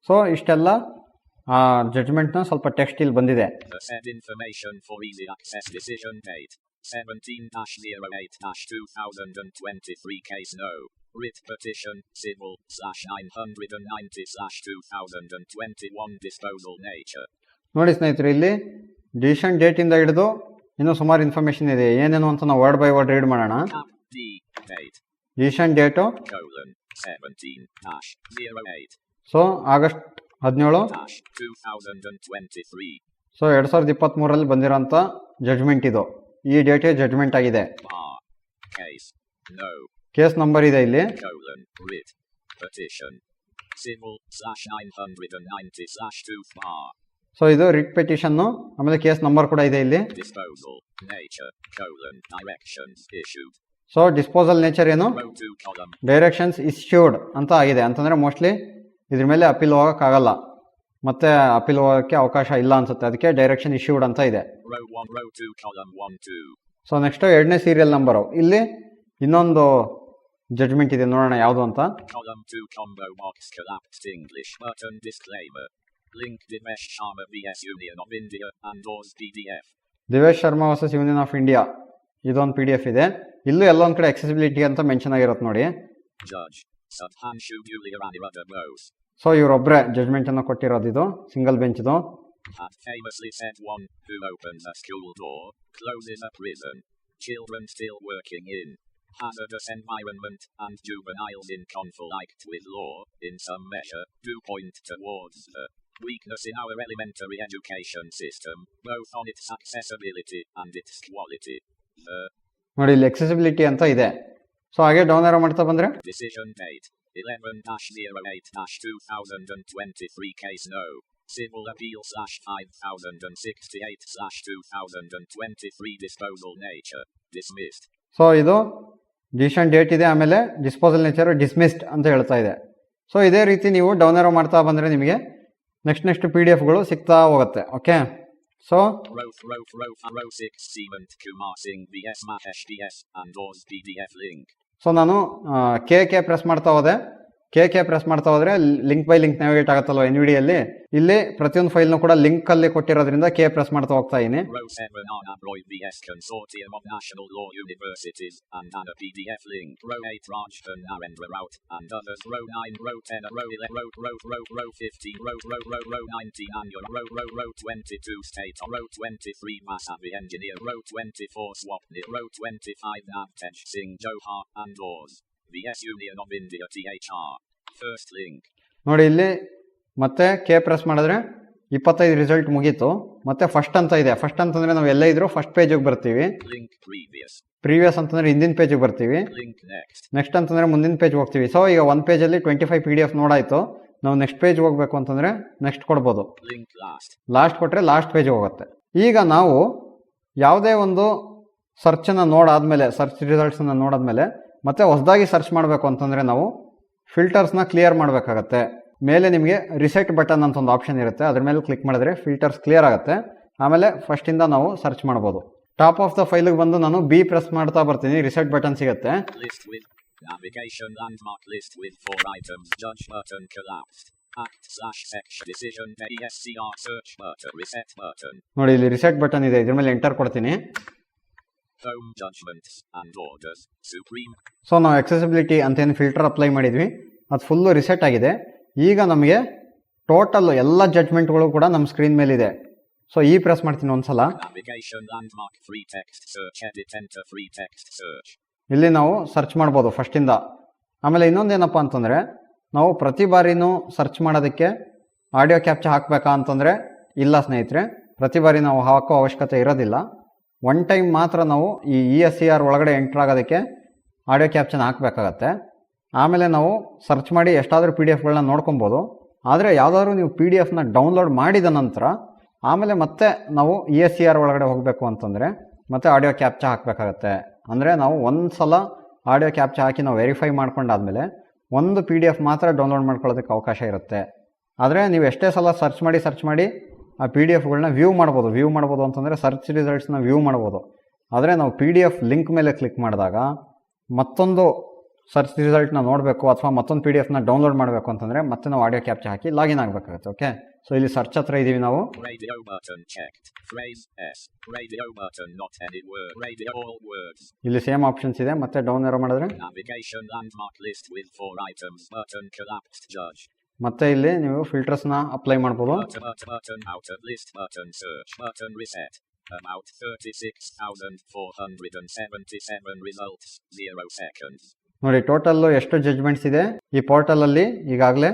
ಸೊ ಇಷ್ಟೆಲ್ಲ ಆ ಜಡ್ಜ್ಮೆಂಟ್ನ ಸ್ವಲ್ಪ ಟೆಕ್ಸ್ಟ್ ಇಲ್ಲಿ ಬಂದಿದೆ. For easy access decision date seventeen dash two and twenty three case no hundred and ninety twenty one disposal nature ನೋಡಿ ಸ್ನೇಹಿತರೆ ಇಲ್ಲಿ ಡಿಸಿಷನ್ ಡೇಟ್ ಇಂದ ಹಿಡಿದು ಇನ್ನೂ ಸುಮಾರು ಇನ್ಫಾರ್ಮೇಶನ್ ಇದೆ. ಏನೇನು ಅಂತ ನಾವು ವರ್ಡ್ ಬೈ ವರ್ಡ್ ರೀಡ್ ಮಾಡೋಣ. Decision date 17 dash 08 so August ಹದಿನೇಳು. Dash 2023 ಸೊ ಎರಡ್ ಸಾವಿರದ ಇಪ್ಪತ್ತ್ಮೂರರಲ್ಲಿ ಬಂದಿರೋಂಥ ಜಡ್ಜ್ಮೆಂಟ್ ಇದು. ಈ ಡೇಟೇ ಜಡ್ಜ್ಮೆಂಟ್ ಆಗಿದೆ. ಕೇಸ್ ನಂಬರ್ ಇದೆ ಇಲ್ಲಿ. colon writ petition civil slash 990 slash 2 bar so ಇದು ರಿಟ್ ಪೆಟಿಷನ್ನು ಆಮೇಲೆ ಕೇಸ್ ನಂಬರ್ ಕೂಡ ಇದೆ ಇಲ್ಲಿ ಸೊ ಡಿಸ್ಪೋಸಲ್ ನೇಚರ್ ಏನು? Row 2 column. ಡೈರೆಕ್ಷನ್ಸ್ ಇಶ್ಯೂಡ್ ಅಂತ ಆಗಿದೆ. ಅಂತಂದ್ರೆ ಮೋಸ್ಟ್ಲಿ ಇದ್ರ ಮೇಲೆ ಅಪೀಲ್ ಹೋಗೋಕ್ಕಾಗಲ್ಲ ಮತ್ತೆ ಅಪೀಲ್ ಹೋಗೋಕ್ಕೆ ಅವಕಾಶ ಇಲ್ಲ ಅನ್ಸುತ್ತೆ. ಅದಕ್ಕೆ ಡೈರೆಕ್ಷನ್ ಇಶ್ಯೂಡ್ ಅಂತ ಇದೆ. Row 1 row 2 column 1 2 so next ಎರಡನೇ ಸೀರಿಯಲ್ ನಂಬರು ಇಲ್ಲಿ ಇನ್ನೊಂದು ಜಡ್ಜ್ಮೆಂಟ್ ಇದೆ. ನೋಡೋಣ ಯಾವುದು ಅಂತ. column 2 combo box collapsed English button disclaimer link Divesh Sharma vs Union of India and Oz PDF Divesh Sharma versus Union of India ಇದೊಂದು P D F ಇದೆ ಇಲ್ಲೂ ಎಲ್ಲೊಂದು ಕಡೆ accessibility ಅಂತ ಮೆನ್ಷನ್ ಆಗಿರುತ್ತೆ ನೋಡಿ judge Subhanshu Muliaranirada Bose so ಇವರೊಬ್ಬರೇ ಜಡ್ಜ್ಮೆಂಟನ್ನು ಕೊಟ್ಟಿರೋದು ಇದು single ಬೆಂಚ್ದು had famously said one who opens a school door, closes a prison, children still working in hazardous environment, and juveniles in conflict with law, in some measure, do point towards the weakness in our elementary education system, both on its accessibility and its quality. The ನೋಡಿ ಇಲ್ಲಿ accessibility ಅಂತ ಇದೆ so ಹಾಗೆ down arrow ಮಾಡ್ತಾ ಬಂದರೆ decision date 11 08 2023 case no. Civil appeal slash 5068 slash 2023 disposal nature. Dismissed. So ಇದು decision date ಇದೆ ಆಮೇಲೆ ಡಿಸ್ಪೋಸಲ್ ನೇಚರ್ ಡಿಸ್ಮಿಸ್ಡ್ ಅಂತ ಹೇಳ್ತಾ ಇದೆ ಸೊ ಇದೇ ರೀತಿ ನೀವು ಡೌನ್ ಏರೋ ಮಾಡ್ತಾ ಬಂದರೆ ನಿಮಗೆ ನೆಕ್ಸ್ಟ್ ನೆಕ್ಸ್ಟ್ ಪಿ ಡಿ ಎಫ್ಗಳು ಸಿಗ್ತಾ ಹೋಗುತ್ತೆ ಓಕೆ ಸೊ ಸೊ ನಾನು ಕೆ ಕೆ ಪ್ರೆಸ್ ಮಾಡ್ತಾ ಹೋದೆ. ಕೆ ಕೆ ಪ್ರೆಸ್ ಮಾಡ್ತಾ ಹೋದ್ರೆ ಲಿಂಕ್ ಬೈ ಲಿಂಕ್ ನ್ಯಾವಿಗೇಟ್ ಆಗುತ್ತಲ್ವ ಎನ್ ವಿಡಿಯಲ್ಲಿ ಇಲ್ಲಿ ಪ್ರತಿಯೊಂದು ಫೈಲ್ನು ಕೂಡ ಲಿಂಕ್ ಅಲ್ಲಿ ಕೊಟ್ಟಿರೋದ್ರಿಂದ ಕೆ ಪ್ರೆಸ್ ಮಾಡ್ತಾ ಹೋಗ್ತಾ ಇದೀನಿ ನೋಡಿ ಇಲ್ಲಿ ಮತ್ತೆ ಕೆ ಪ್ರೆಸ್ ಮಾಡಿದ್ರೆ ಇಪ್ಪತ್ತೈದು ರಿಸಲ್ಟ್ ಮುಗೀತು. ಮತ್ತೆ ಫಸ್ಟ್ ಅಂತ ಇದೆ. ಫಸ್ಟ್ ಅಂತಂದ್ರೆ ನಾವು ಎಲ್ಲ ಇದ್ರು ಫಸ್ಟ್ ಪೇಜಿಗೆ ಬರ್ತೀವಿ. ಪ್ರೀವಿಯಸ್ ಅಂತಂದ್ರೆ ಹಿಂದಿನ ಪೇಜಿಗೆ ಬರ್ತೀವಿ. ನೆಕ್ಸ್ಟ್ ಅಂತಂದ್ರೆ ಮುಂದಿನ ಪೇಜ್ ಹೋಗ್ತೀವಿ. ಸೊ ಈಗ ಒಂದ್ ಪೇಜ್ ಅಲ್ಲಿ twenty five P D F ನೋಡಾಯ್ತು. ನಾವು ನೆಕ್ಸ್ಟ್ ಪೇಜ್ ಹೋಗ್ಬೇಕು ಅಂತಂದ್ರೆ ನೆಕ್ಸ್ಟ್ ಕೊಡ್ಬೋದು. ಲಾಸ್ಟ್ ಕೊಟ್ರೆ ಲಾಸ್ಟ್ ಪೇಜ್ ಹೋಗುತ್ತೆ. ಈಗ ನಾವು ಯಾವುದೇ ಒಂದು ಸರ್ಚ್ ಅನ್ನ ನೋಡಾದ್ಮೇಲೆ ಸರ್ಚ್ ರಿಸಲ್ಟ್ಸ್ ಅನ್ನ ನೋಡಾದ್ಮೇಲೆ ಮತ್ತೆ ಹೊಸದಾಗಿ ಸರ್ಚ್ ಮಾಡಬೇಕು ಅಂತಂದರೆ ನಾವು ಫಿಲ್ಟರ್ಸ್ನ ಕ್ಲಿಯರ್ ಮಾಡಬೇಕಾಗತ್ತೆ. ಮೇಲೆ ನಿಮಗೆ ರಿಸೆಟ್ ಬಟನ್ ಅಂತ ಒಂದು ಆಪ್ಷನ್ ಇರುತ್ತೆ. ಅದ್ರ ಮೇಲೆ ಕ್ಲಿಕ್ ಮಾಡಿದ್ರೆ ಫಿಲ್ಟರ್ಸ್ ಕ್ಲಿಯರ್ ಆಗುತ್ತೆ. ಆಮೇಲೆ ಫಸ್ಟಿಂದ ನಾವು ಸರ್ಚ್ ಮಾಡ್ಬೋದು. ಟಾಪ್ ಆಫ್ ದ ಫೈಲಿಗೆ ಬಂದು ನಾನು ಬಿ ಪ್ರೆಸ್ ಮಾಡ್ತಾ ಬರ್ತೀನಿ. ರಿಸೆಟ್ ಬಟನ್ ಸಿಗುತ್ತೆ. ನೋಡಿ ಇಲ್ಲಿ ರಿಸೆಟ್ ಬಟನ್ ಇದೆ. ಇದ್ರ ಮೇಲೆ ಎಂಟರ್ ಕೊಡ್ತೀನಿ Home judgments and orders. Supreme so ನಾವು ಎಕ್ಸೆಸಿಬಿಲಿಟಿ ಅಂತ ಏನು ಫಿಲ್ಟರ್ ಅಪ್ಲೈ ಮಾಡಿದ್ವಿ. ಅದು ಫುಲ್ಲು ರಿಸೆಟ್ ಆಗಿದೆ. ಈಗ ನಮಗೆ ಟೋಟಲ್ ಎಲ್ಲ ಜಡ್ಜ್ಮೆಂಟ್ಗಳು ಕೂಡ ನಮ್ಮ ಸ್ಕ್ರೀನ್ ಮೇಲಿದೆ. ಸೊ ಈ ಪ್ರೆಸ್ ಮಾಡ್ತೀನಿ ಒಂದ್ಸಲ. ಇಲ್ಲಿ ನಾವು ಸರ್ಚ್ ಮಾಡ್ಬೋದು ಫಸ್ಟಿಂದ ಆಮೇಲೆ ಇನ್ನೊಂದೇನಪ್ಪ ಅಂತಂದರೆ ನಾವು ಪ್ರತಿ ಬಾರಿನೂ ಸರ್ಚ್ ಮಾಡೋದಕ್ಕೆ ಆಡಿಯೋ ಕ್ಯಾಪ್ಚರ್ ಹಾಕಬೇಕಾ ಅಂತಂದರೆ ಇಲ್ಲ ಸ್ನೇಹಿತರೆ ಪ್ರತಿ ಬಾರಿ ನಾವು ಹಾಕೋ ಅವಶ್ಯಕತೆ ಇರೋದಿಲ್ಲ. ಒನ್ ಟೈಮ್ ಮಾತ್ರ ನಾವು ಈ ಇ ಎಸ್ ಸಿ ಆರ್ ಒಳಗಡೆ ಎಂಟ್ರ್ ಆಗೋದಕ್ಕೆ ಆಡಿಯೋ ಕ್ಯಾಪ್ಷನ್ ಹಾಕಬೇಕಾಗತ್ತೆ. ಆಮೇಲೆ ನಾವು ಸರ್ಚ್ ಮಾಡಿ ಎಷ್ಟಾದರೂ ಪಿ ಡಿ ಎಫ್ಗಳನ್ನ ನೋಡ್ಕೊಬೋದು. ಆದರೆ ಯಾವುದಾದ್ರೂ ನೀವು ಪಿ ಡಿ ಎಫ್ನ ಡೌನ್ಲೋಡ್ ಮಾಡಿದ ನಂತರ ಆಮೇಲೆ ಮತ್ತೆ ನಾವು ಇ ಎಸ್ ಸಿ ಆರ್ ಒಳಗಡೆ ಹೋಗಬೇಕು ಅಂತಂದರೆ ಮತ್ತೆ ಆಡಿಯೋ ಕ್ಯಾಪ್ಚಾ ಹಾಕಬೇಕಾಗತ್ತೆ. ಅಂದರೆ ನಾವು ಒಂದು ಸಲ ಆಡಿಯೋ ಕ್ಯಾಪ್ಚಾ ಹಾಕಿ ನಾವು ವೆರಿಫೈ ಮಾಡ್ಕೊಂಡಾದ್ಮೇಲೆ ಒಂದು ಪಿ ಡಿ ಎಫ್ ಮಾತ್ರ ಡೌನ್ಲೋಡ್ ಮಾಡ್ಕೊಳ್ಳೋದಕ್ಕೆ ಅವಕಾಶ ಇರುತ್ತೆ. ಆದರೆ ನೀವು ಎಷ್ಟೇ ಸಲ ಸರ್ಚ್ ಮಾಡಿ ಸರ್ಚ್ ಮಾಡಿ ಆ ಪಿ ಡಿ ಎಫ್ಗಳನ್ನ ವ್ಯೂ ಮಾಡ್ಬೋದು. ವ್ಯೂ ಮಾಡ್ಬೋದು ಅಂತಂದರೆ ಸರ್ಚ್ ರಿಸಲ್ಟ್ಸ್ನ ವ್ಯೂ ಮಾಡ್ಬೋದು. ಆದರೆ ನಾವು ಪಿ ಡಿ ಎಫ್ ಲಿಂಕ್ ಮೇಲೆ ಕ್ಲಿಕ್ ಮಾಡಿದಾಗ ಮತ್ತೊಂದು ಸರ್ಚ್ ರಿಸಲ್ಟ್ನ ನೋಡಬೇಕು ಅಥವಾ ಮತ್ತೊಂದು ಪಿ ಡಿ ಎಫ್ನ ಡೌನ್ಲೋಡ್ ಮಾಡಬೇಕು ಅಂತಂದರೆ ಮತ್ತೆ ನಾವು ಆಡಿಯೋ ಕ್ಯಾಪ್ಚರ್ ಹಾಕಿ ಲಾಗಿನ್ ಆಗಬೇಕಾಗುತ್ತೆ ಓಕೆ ಸೊ ಇಲ್ಲಿ ಸರ್ಚ್ ಹತ್ರ ಇದ್ದೀವಿ ನಾವು. ಇಲ್ಲಿ ಸೇಮ್ ಆಪ್ಷನ್ಸ್ ಇದೆ. ಮತ್ತೆ ಡೌನ್ ಏರೋ ಮಾಡಿದ್ರೆ? ಮತ್ತೆ ಇಲ್ಲಿ ನೀವು ಫಿಲ್ಟರ್ಸ್ನ ಅಪ್ಲೈ ಮಾಡಬಹುದು Button, button, button out of list button search button reset. About 36,477 results. 0 seconds. ನೋಡಿ ಟೋಟಲ್ ಎಷ್ಟು ಜಜ್ಮೆಂಟ್ಸ್ ಇದೆ? ಈ ಪೋರ್ಟಲಲ್ಲಿ ಈಗಾಗಲೇ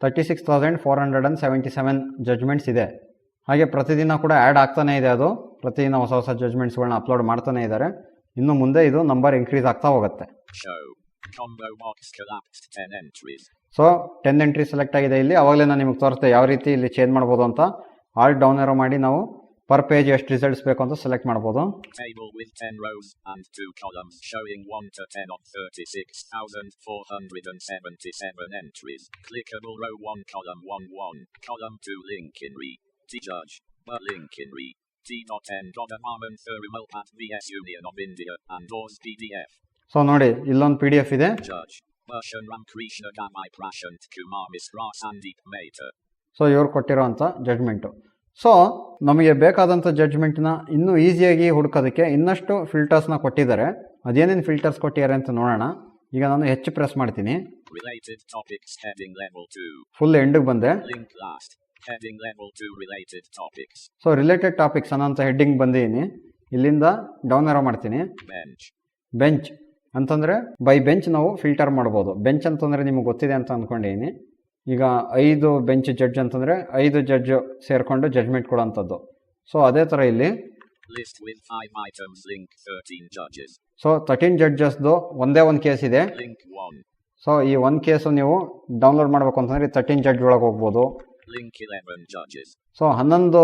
thirty six thousand four hundred and seventy seven judgments ಇದೆ. ಹಾಗೆ ಪ್ರತಿದಿನ ಕೂಡ ಆ್ಯಡ್ ಆಗ್ತಾನೆ ಇದೆ ಅದು. ಪ್ರತಿದಿನ ಹೊಸ ಹೊಸ ಜಜ್ಮೆಂಟ್ಸ್ಗಳನ್ನ ಅಪ್ಲೋಡ್ ಮಾಡ್ತಾನೆ ಇದ್ದಾರೆ ಇನ್ನು ಮುಂದೆ ಇದು ನಂಬರ್ ಇನ್ಕ್ರೀಸ್ ಆಗ್ತಾ ಹೋಗುತ್ತೆ. ಸೊ ಟೆನ್ ಎಂಟ್ರಿ ಸೆಲೆಕ್ಟ್ ಆಗಿದೆ ಇಲ್ಲಿ. ಅವಾಗಲೇ ನಾನು ನಿಮಗೆ ತೋರಿಸ್ತೆ ಯಾವ ರೀತಿ ಇಲ್ಲಿ ಚೇಂಜ್ ಮಾಡ್ಬೋದು ಅಂತ. ಆಲ್ ಡೌನ್ ಏರೋ ಮಾಡಿ ನಾವು ಪರ್ ಪೇಜ್ ಎಷ್ಟು ರಿಸಲ್ಟ್ಸ್ ಬೇಕು ಅಂತ ಸೆಲೆಕ್ಟ್ ಮಾಡ್ಬೋದು. ಸೊ ನೋಡಿ ಇಲ್ಲೊಂದು ಪಿ ಡಿ ಎಫ್ ಇದೆ. Mehta. ಸೊ ಇವ್ರು ಕೊಟ್ಟಿರೋಂಥ ಜಡ್ಜ್ಮೆಂಟು ಸೊ ನಮಗೆ ಬೇಕಾದಂಥ ಜಡ್ಜ್ಮೆಂಟ್ನ ಇನ್ನೂ ಈಸಿಯಾಗಿ ಹುಡುಕೋದಕ್ಕೆ ಇನ್ನಷ್ಟು ಫಿಲ್ಟರ್ಸ್ನ ಕೊಟ್ಟಿದ್ದಾರೆ ಅದೇನೇನು ಫಿಲ್ಟರ್ಸ್ ಕೊಟ್ಟಿದ್ದಾರೆ ಅಂತ ನೋಡೋಣ ಈಗ ನಾನು ಹೆಚ್ಚು ಪ್ರೆಸ್ ಮಾಡ್ತೀನಿ Related topics heading level 2. Full ಎಂಡಿಗೆ ಬಂದೆ Link last. Heading level 2 related topics. So related topics ಅನ್ನೋಂಥ ಹೆಡ್ಡಿಂಗ್ ಬಂದಿದ್ದೀನಿ ಇಲ್ಲಿಂದ ಡೌನ್ ಎರೋ ಮಾಡ್ತೀನಿ Bench. ಬೆಂಚ್ ಅಂತಂದರೆ ಬೈ ಬೆಂಚ್ ನಾವು ಫಿಲ್ಟರ್ ಮಾಡ್ಬೋದು ಬೆಂಚ್ ಅಂತಂದರೆ ನಿಮಗೆ ಗೊತ್ತಿದೆ ಅಂತ ಅಂದ್ಕೊಂಡಿದ್ದೀನಿ ಈಗ ಐದು ಬೆಂಚ್ ಜಡ್ಜ್ ಅಂತಂದರೆ ಐದು ಜಡ್ಜ್ ಸೇರಿಕೊಂಡು ಜಡ್ಜ್ಮೆಂಟ್ ಕೊಡೋಂಥದ್ದು ಸೊ ಅದೇ ಥರ ಇಲ್ಲಿ List with 5 items. Link 13 judges. So thirteen ಜಡ್ಜಸ್ದು ಒಂದೇ ಒಂದು ಕೇಸ್ ಇದೆ Link 1. ಸೊ ಈ ಒಂದು ಕೇಸು ನೀವು ಡೌನ್ಲೋಡ್ ಮಾಡಬೇಕು ಅಂತಂದರೆ ತರ್ಟೀನ್ ಜಡ್ಜ್ ಒಳಗೆ ಹೋಗ್ಬೋದು Link 11 judges. ಸೊ ಹನ್ನೊಂದು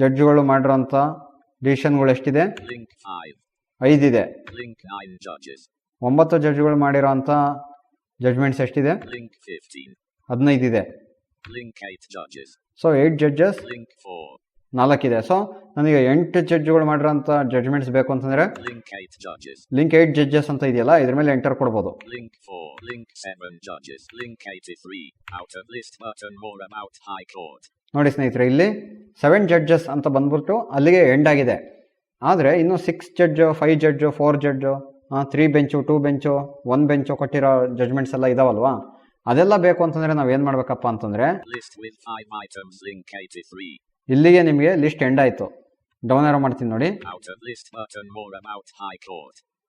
ಜಡ್ಜ್ಗಳು ಮಾಡಿರೋಂಥ ಡಿಸಿಷನ್ಗಳು ಎಷ್ಟಿದೆ Link 5. ಐದಿದೆ Link 9 judges. ಒಂಬತ್ತು ಜಡ್ಜ್ಗಳು ಮಾಡಿರೋಂಥ ಜಡ್ಜ್ಮೆಂಟ್ಸ್ ಎಷ್ಟಿದೆ ಹದಿನೈದು 15. ಹದಿನೈದಿದೆ Link 8 judges. So eight judges Link 4. ನಾಲ್ಕಿದೆ ಸೊ ನನಗೆ ಎಂಟು ಜಡ್ಜ್ಗಳು ಮಾಡಿರೋಂಥ ಜಡ್ಜ್ಮೆಂಟ್ಸ್ ಬೇಕು ಅಂತಂದ್ರೆ Link 8 judges. Link eight judges ಅಂತ ಇದೆಯಲ್ಲ ಇದ್ರ ಮೇಲೆ ಎಂಟರ್ ಕೊಡ್ಬೋದು Link 4. Link 7 judges. Link 83. Out of list button more about High Court. ನೋಡಿ ಸ್ನೇಹಿತರೆ ಇಲ್ಲಿ ಸೆವೆನ್ ಜಡ್ಜಸ್ ಅಂತ ಬಂದ್ಬಿಟ್ಟು ಅಲ್ಲಿಗೆ ಎಂಡ್ ಆಗಿದೆ ಆದರೆ ಇನ್ನು six judge five judge four judge three bench two bench one bench ಕೊಟ್ಟಿರೋ ಜಡ್ಜ್ಮೆಂಟ್ಸ್ ಎಲ್ಲ ಇದಾವಲ್ವಾ ಅದೆಲ್ಲ ಬೇಕು ಅಂತಂದ್ರೆ ನಾವು ಏನು ಮಾಡಬೇಕಪ್ಪ ಅಂತಂದರೆ List with 5 items. Link 83. ಇಲ್ಲಿಗೆ ನಿಮಗೆ ಲಿಸ್ಟ್ ಎಂಡ್ ಆಯಿತು ಡೌನ್ ಏರೋ ಮಾಡ್ತೀನಿ ನೋಡಿ.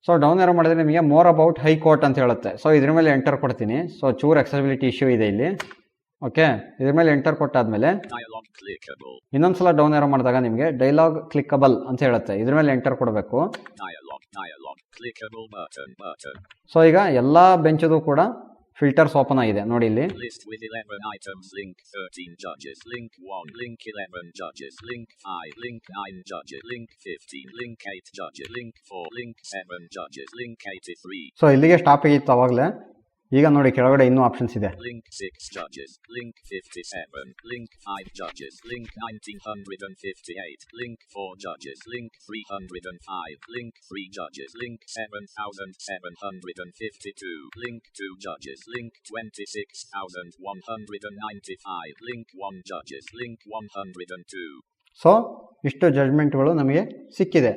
ಸೊ ಡೌನ್ ಏರೋ ಮಾಡಿದ್ರೆ ನಿಮಗೆ ಮೋರ್ ಅಬೌಟ್ ಹೈ ಕೋರ್ಟ್ ಅಂತ ಹೇಳುತ್ತೆ ಸೊ ಇದ್ರ ಮೇಲೆ ಎಂಟರ್ ಕೊಡ್ತೀನಿ ಸೊ ಚೂರ್ ಅಕ್ಸೆಸಿಬಿಲಿಟಿ ಇಶ್ಯೂ ಇದೆ ಇಲ್ಲಿ ಓಕೆ ಇದ್ರ ಮೇಲೆ ಎಂಟರ್ ಕೊಟ್ಟಾದ್ಮೇಲೆ. ಇನ್ನೊಂದ್ಸಲ ಡೌನ್ ಏರೋ ಮಾಡಿದಾಗ ನಿಮಗೆ ಡೈಲಾಗ್ ಕ್ಲಿಕ್ಕಬಲ್ ಅಂತ ಹೇಳುತ್ತೆ ಇದ್ರ ಮೇಲೆ ಎಂಟರ್ ಕೊಡಬೇಕು. ಸೊ ಈಗ ಎಲ್ಲ ಬೆಂಚದು ಕೂಡ ಫಿಲ್ಟರ್ಸ್ ಓಪನ್ ಆಗಿದೆ ನೋಡಿ ಇಲ್ಲಿ List with 11 items. Link ಈಗ ನೋಡಿ ಕೆಳಗಡೆ ಇನ್ನೂ ಆಪ್ಷನ್ಸ್ ಇದೆ. Link six judges link fifty seven link five judges link nineteen hundred and fifty eight link four judges link three hundred and five link three judges link seven thousand seven hundred and fifty two link two judges link twenty six thousand one hundred and ninety five link one judges link one hundred and two so ಇಷ್ಟು ಜಡ್ಜ್ಮೆಂಟ್ಗಳು ನಮಗೆ ಸಿಕ್ಕಿದೆ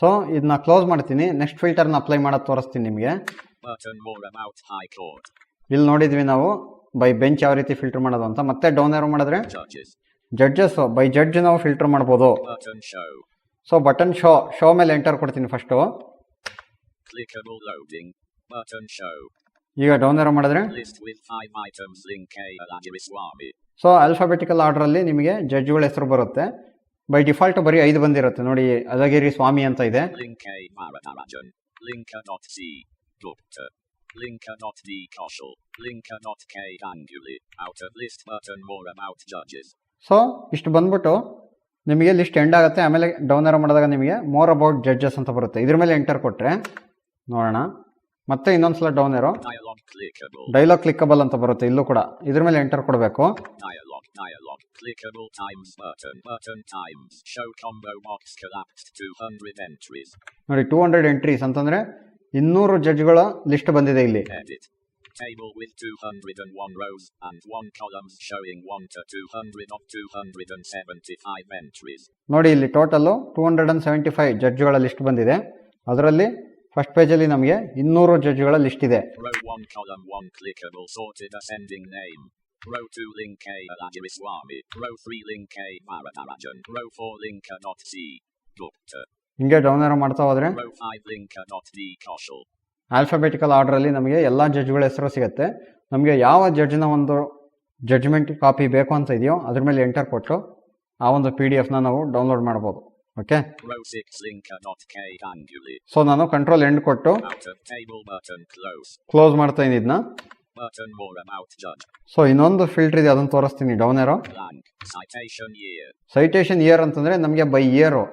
so ಇದನ್ನ close ಮಾಡ್ತೀನಿ next ಫಿಲ್ಟರ್ನ apply ಮಾಡೋದು ತೋರಿಸ್ತೀನಿ ನಿಮಗೆ. ಇಲ್ಲಿ ನೋಡಿದ್ವಿ ನಾವು ಬೈ ಬೆಂಚ್ ಯಾವ ರೀತಿ ಫಿಲ್ಟರ್ ಮಾಡೋದು ಅಂತ ಮತ್ತೆ ಡೌನ್ ಏರೋ ಮಾಡಿದ್ರೆ. ಜಡ್ಜಸ್ ಬೈ ಜಡ್ಜ್ ನಾವು ಫಿಲ್ಟರ್ ಮಾಡಬಹುದು ಸೊ ಬಟನ್ ಶೋ ಶೋ ಮೇಲೆ ಎಂಟರ್ ಕೊಡ್ತೀನಿ ಫಸ್ಟ್. ಈಗ ಡೌನ್ ಏರೋ ಮಾಡಿದ್ರೆ List with 5 items. Link A. Alagiriswamy. So alphabetical order ಅಲ್ಲಿ ನಿಮಗೆ ಜಡ್ಜ್ಗಳ ಹೆಸರು ಬರುತ್ತೆ ಬೈ ಡಿಫಾಲ್ಟ್ ಬರೀ ಐದು ಬಂದಿರುತ್ತೆ ನೋಡಿ ಅಲಗಿರಿ ಸ್ವಾಮಿ ಅಂತ ಇದೆ Gupta. Linker dot D Koshal. Linker dot K. Ganguly. Out of list button more about judges. So ಇಷ್ಟು ಬಂದ್ಬಿಟ್ಟು ನಿಮಗೆ ಲಿಸ್ಟ್ ಎಂಡ್ ಆಗುತ್ತೆ ಆಮೇಲೆ ಡೌನ್ ಏರೋ ಮಾಡಿದಾಗ ನಿಮಗೆ ಮೋರ್ ಅಬೌಟ್ ಜಡ್ಜಸ್ ಅಂತ ಬರುತ್ತೆ. ಇದರ ಮೇಲೆ ಎಂಟರ್ ಕೊಟ್ಟರೆ ನೋಡೋಣ. ಮತ್ತೆ ಇನ್ನೊಂದ್ಸಲ ಡೌನ್ ಏರೋ ಡೈಲಾಗ್ ಕ್ಲಿಕ್ಕಬಲ್ ಅಂತ ಬರುತ್ತೆ ಇಲ್ಲೂ ಕೂಡ. ಇದ್ರ ಮೇಲೆ ಎಂಟರ್ ಕೊಡಬೇಕು. ನೋಡಿ ಟೂ ಹಂಡ್ರೆಡ್ ಎಂಟ್ರೀಸ್ ಅಂತಂದ್ರೆ ಇನ್ನೂರು ಜಡ್ಜ್ಗಳ ಲಿಸ್ಟ್ ಬಂದಿದೆ ಇಲ್ಲಿ. Table with 201 rows and 1 columns showing 1 to 200 of 275 entries. ನೋಡಿ ಇಲ್ಲಿ total two hundred and seventy five ಜಡ್ಜ್ಗಳ list ಬಂದಿದೆ ಅದರಲ್ಲಿ ಫಸ್ಟ್ ಪೇಜಲ್ಲಿ ನಮಗೆ ಇನ್ನೂರು ಜಡ್ಜ್ಗಳ ಲಿಸ್ಟ್ ಇದೆ Row 1 column 1 clickable sorted ascending name. Row 2 link A Alagiriswamy. Row 3 link A Varadarajan. Row 4 linka not C. Gupta. ಹಿಂಗೆ ಡೌನ್ ಏರೋ ಮಾಡ್ತಾ ಹೋದರೆ Row 5 linka not D Koshal. Alphabetical ಆರ್ಡ್ರಲ್ಲಿ ನಮಗೆ ಎಲ್ಲ ಜಡ್ಜ್ಗಳ ಹೆಸರು ಸಿಗುತ್ತೆ ನಮಗೆ ಯಾವ ಜಡ್ಜ್ನ ಒಂದು ಜಡ್ಜ್ಮೆಂಟ್ ಕಾಪಿ ಬೇಕು ಅಂತ ಇದೆಯೋ ಅದ್ರ ಮೇಲೆ ಎಂಟರ್ ಕೊಟ್ಟು ಆ ಒಂದು ಪಿ ಡಿ ಎಫ್ನ ನಾವು ಡೌನ್ಲೋಡ್ ಮಾಡ್ಬೋದು okay Row 6 linka not K Anguli. So ನಾನು ಕಂಟ್ರೋಲ್ ಎಂಡ್ ಕೊಟ್ಟು. ಕ್ಲೋಸ್ ಮಾಡ್ತಾ ಇದ್ನ ಸೊ ಇನ್ನೊಂದು ಫಿಲ್ಟರ್ ಇದೆ ಅದನ್ನು ತೋರಿಸ್ತೀನಿ ಡೌನ್ ಏರೋ. ಸೈಟೇಷನ್ ಇಯರ್ ಅಂತಂದ್ರೆ ನಮಗೆ ಬೈ ಇಯರು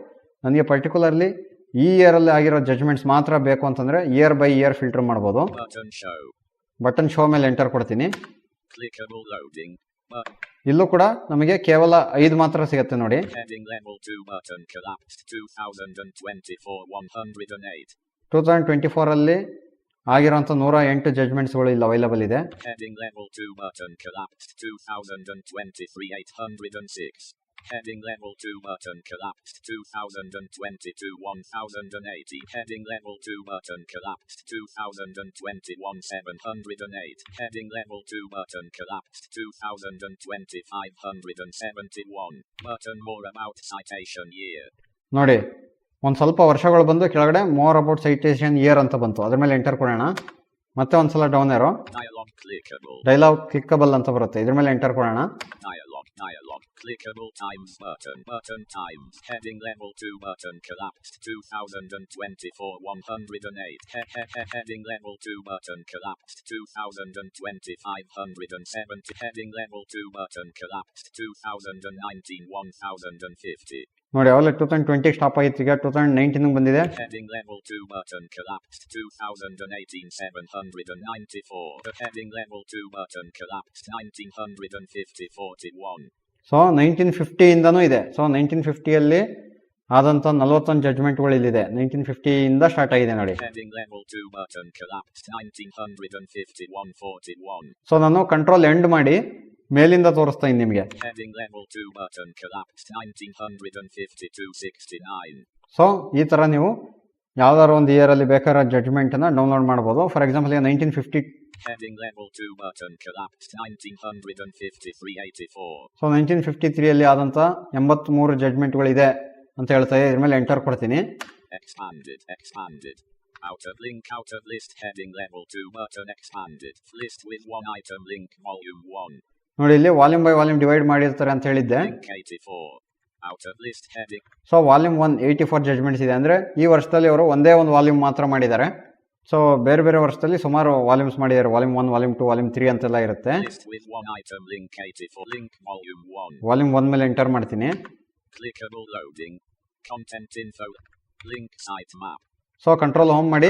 ನನಗೆ ಪರ್ಟಿಕ್ಯುಲರ್ಲಿ ಈ ಇಯರಲ್ಲಿ ಆಗಿರೋ ಜಡ್ಜ್ಮೆಂಟ್ಸ್ ಮಾತ್ರ ಬೇಕು ಅಂತಂದರೆ ಇಯರ್ ಬೈ ಇಯರ್ ಫಿಲ್ಟರ್ ಮಾಡ್ಬೋದು. ಬಟನ್ ಶೋ ಮೇಲೆ ಎಂಟರ್ ಕೊಡ್ತೀನಿ. ಇಲ್ಲೂ ಕೂಡ ನಮಗೆ ಕೇವಲ ಐದು ಮಾತ್ರ ಸಿಗುತ್ತೆ ನೋಡಿ. Heading level 2 button collapsed 2024 108. Two thousand twenty ಫೋರಲ್ಲಿ ಆಗಿರೋಂಥ ನೂರ ಎಂಟು ಜಡ್ಜ್ಮೆಂಟ್ಸ್ಗಳು ಇಲ್ಲಿ ಅವೈಲಬಲ್ ಇದೆ. Heading level 2 button collapsed 2023 806. Heading level 2 button collapsed 2022 1080. Heading level 2 button collapsed 2021 708. Heading level 2 button collapsed 2020 571. Button more about citation year. ನೋಡಿ ಒಂದು ಸ್ವಲ್ಪ ವರ್ಷಗಳು ಬಂದು ಕೆಳಗಡೆ ಮೋರ್ ಅಬೌಟ್ ಸೈಟೇಷನ್ ಇಯರ್ ಅಂತ ಬಂತು ಅದ್ರ ಮೇಲೆ ಎಂಟರ್ ಕೊಡೋಣ ಮತ್ತೆ ಒಂದ್ಸಲ down arrow Dialog clickable. Dialog clickable ಅಂತ ಬರುತ್ತೆ. ಇದ್ರ ಮೇಲೆ ಎಂಟರ್ ಕೊಡೋಣ. ನೋಡಿ ಅವೆಲ್ಲ ಟೂ ತೌಸಂಡ್ ಟ್ವೆಂಟಿ ಸ್ಟಾಪ್ ಆಗಿತ್ತು. ಈಗ ಟೂ ತೌಸಂಡ್ ನೈನ್ಟೀನ್ ಬಂದಿದೆ. ಸೊ ನೈನ್ಟೀನ್ ಫಿಫ್ಟಿಯಿಂದನೂ ಇದೆ. ಸೊ ನೈನ್ಟೀನ್ ಫಿಫ್ಟಿಯಲ್ಲಿ ಆದಂಥ ನಲವತ್ತೊಂದು ಜಜ್ಮೆಂಟ್ಗಳು ಇಲ್ಲಿದೆ ನೈನ್ಟೀನ್ ಫಿಫ್ಟಿಯಿಂದ ಸ್ಟಾರ್ಟ್ ಆಗಿದೆ ನೋಡಿ. ಸೊ ನಾನು ಕಂಟ್ರೋಲ್ ಎಂಡ್ ಮಾಡಿ ಮೇಲಿಂದ ತೋರಿಸ್ತಾ ಇದ್ದೀನಿ ನಿಮಗೆ Heading level 2 button collapsed 1952-69. So ಈ ಥರ ನೀವು ಯಾವ್ದಾದ್ರು ಒಂದು ಇಯರ್ ಅಲ್ಲಿ ಬೇಕಾದ ಜಡ್ಜ್ಮೆಂಟ್ ಜಡ್ಜ್ಮೆಂಟನ್ನು ಡೌನ್ಲೋಡ್ ಮಾಡಬಹುದು for example nineteen fifty Heading level 2 button collapsed 1953-84. So nineteen fifty ತ್ರೀಯಲ್ಲಿ ಆದಂಥ ಎಂಬತ್ತ್ಮೂರು ಜಡ್ಜ್ಮೆಂಟ್ಗಳಿದೆ ಅಂತ ಹೇಳ್ತಾ ಇದ್ರ ಮೇಲೆ ಎಂಟರ್ ಕೊಡ್ತೀನಿ Expanded, expanded. Out of link, out of list, heading level 2 button expanded. List with one item link, volume 1. ನೋಡಿ ಇಲ್ಲಿ volume by volume divide ಮಾಡಿರ್ತಾರೆ ಅಂತ ಹೇಳಿದ್ದೆ Link 84. Out of list, heading. So volume one eighty four judgments ಇದೆ ಅಂದರೆ ಈ ವರ್ಷದಲ್ಲಿ ಅವರು ಒಂದೇ ಒಂದು ವಾಲ್ಯೂಮ್ ಮಾತ್ರ ಮಾಡಿದ್ದಾರೆ ಸೊ ಬೇರೆ ಬೇರೆ ವರ್ಷದಲ್ಲಿ ಸುಮಾರು ವಾಲ್ಯೂಮ್ಸ್ ಮಾಡಿದ್ದಾರೆ volume one volume two volume three ಅಂತೆಲ್ಲ ಇರುತ್ತೆ List with one item link 84. Link, volume 1. Volume one ಮೇಲೆ ಎಂಟರ್ ಮಾಡ್ತೀನಿ. ಸೊ ಕಂಟ್ರೋಲ್ ಹೋಮ್ ಮಾಡಿ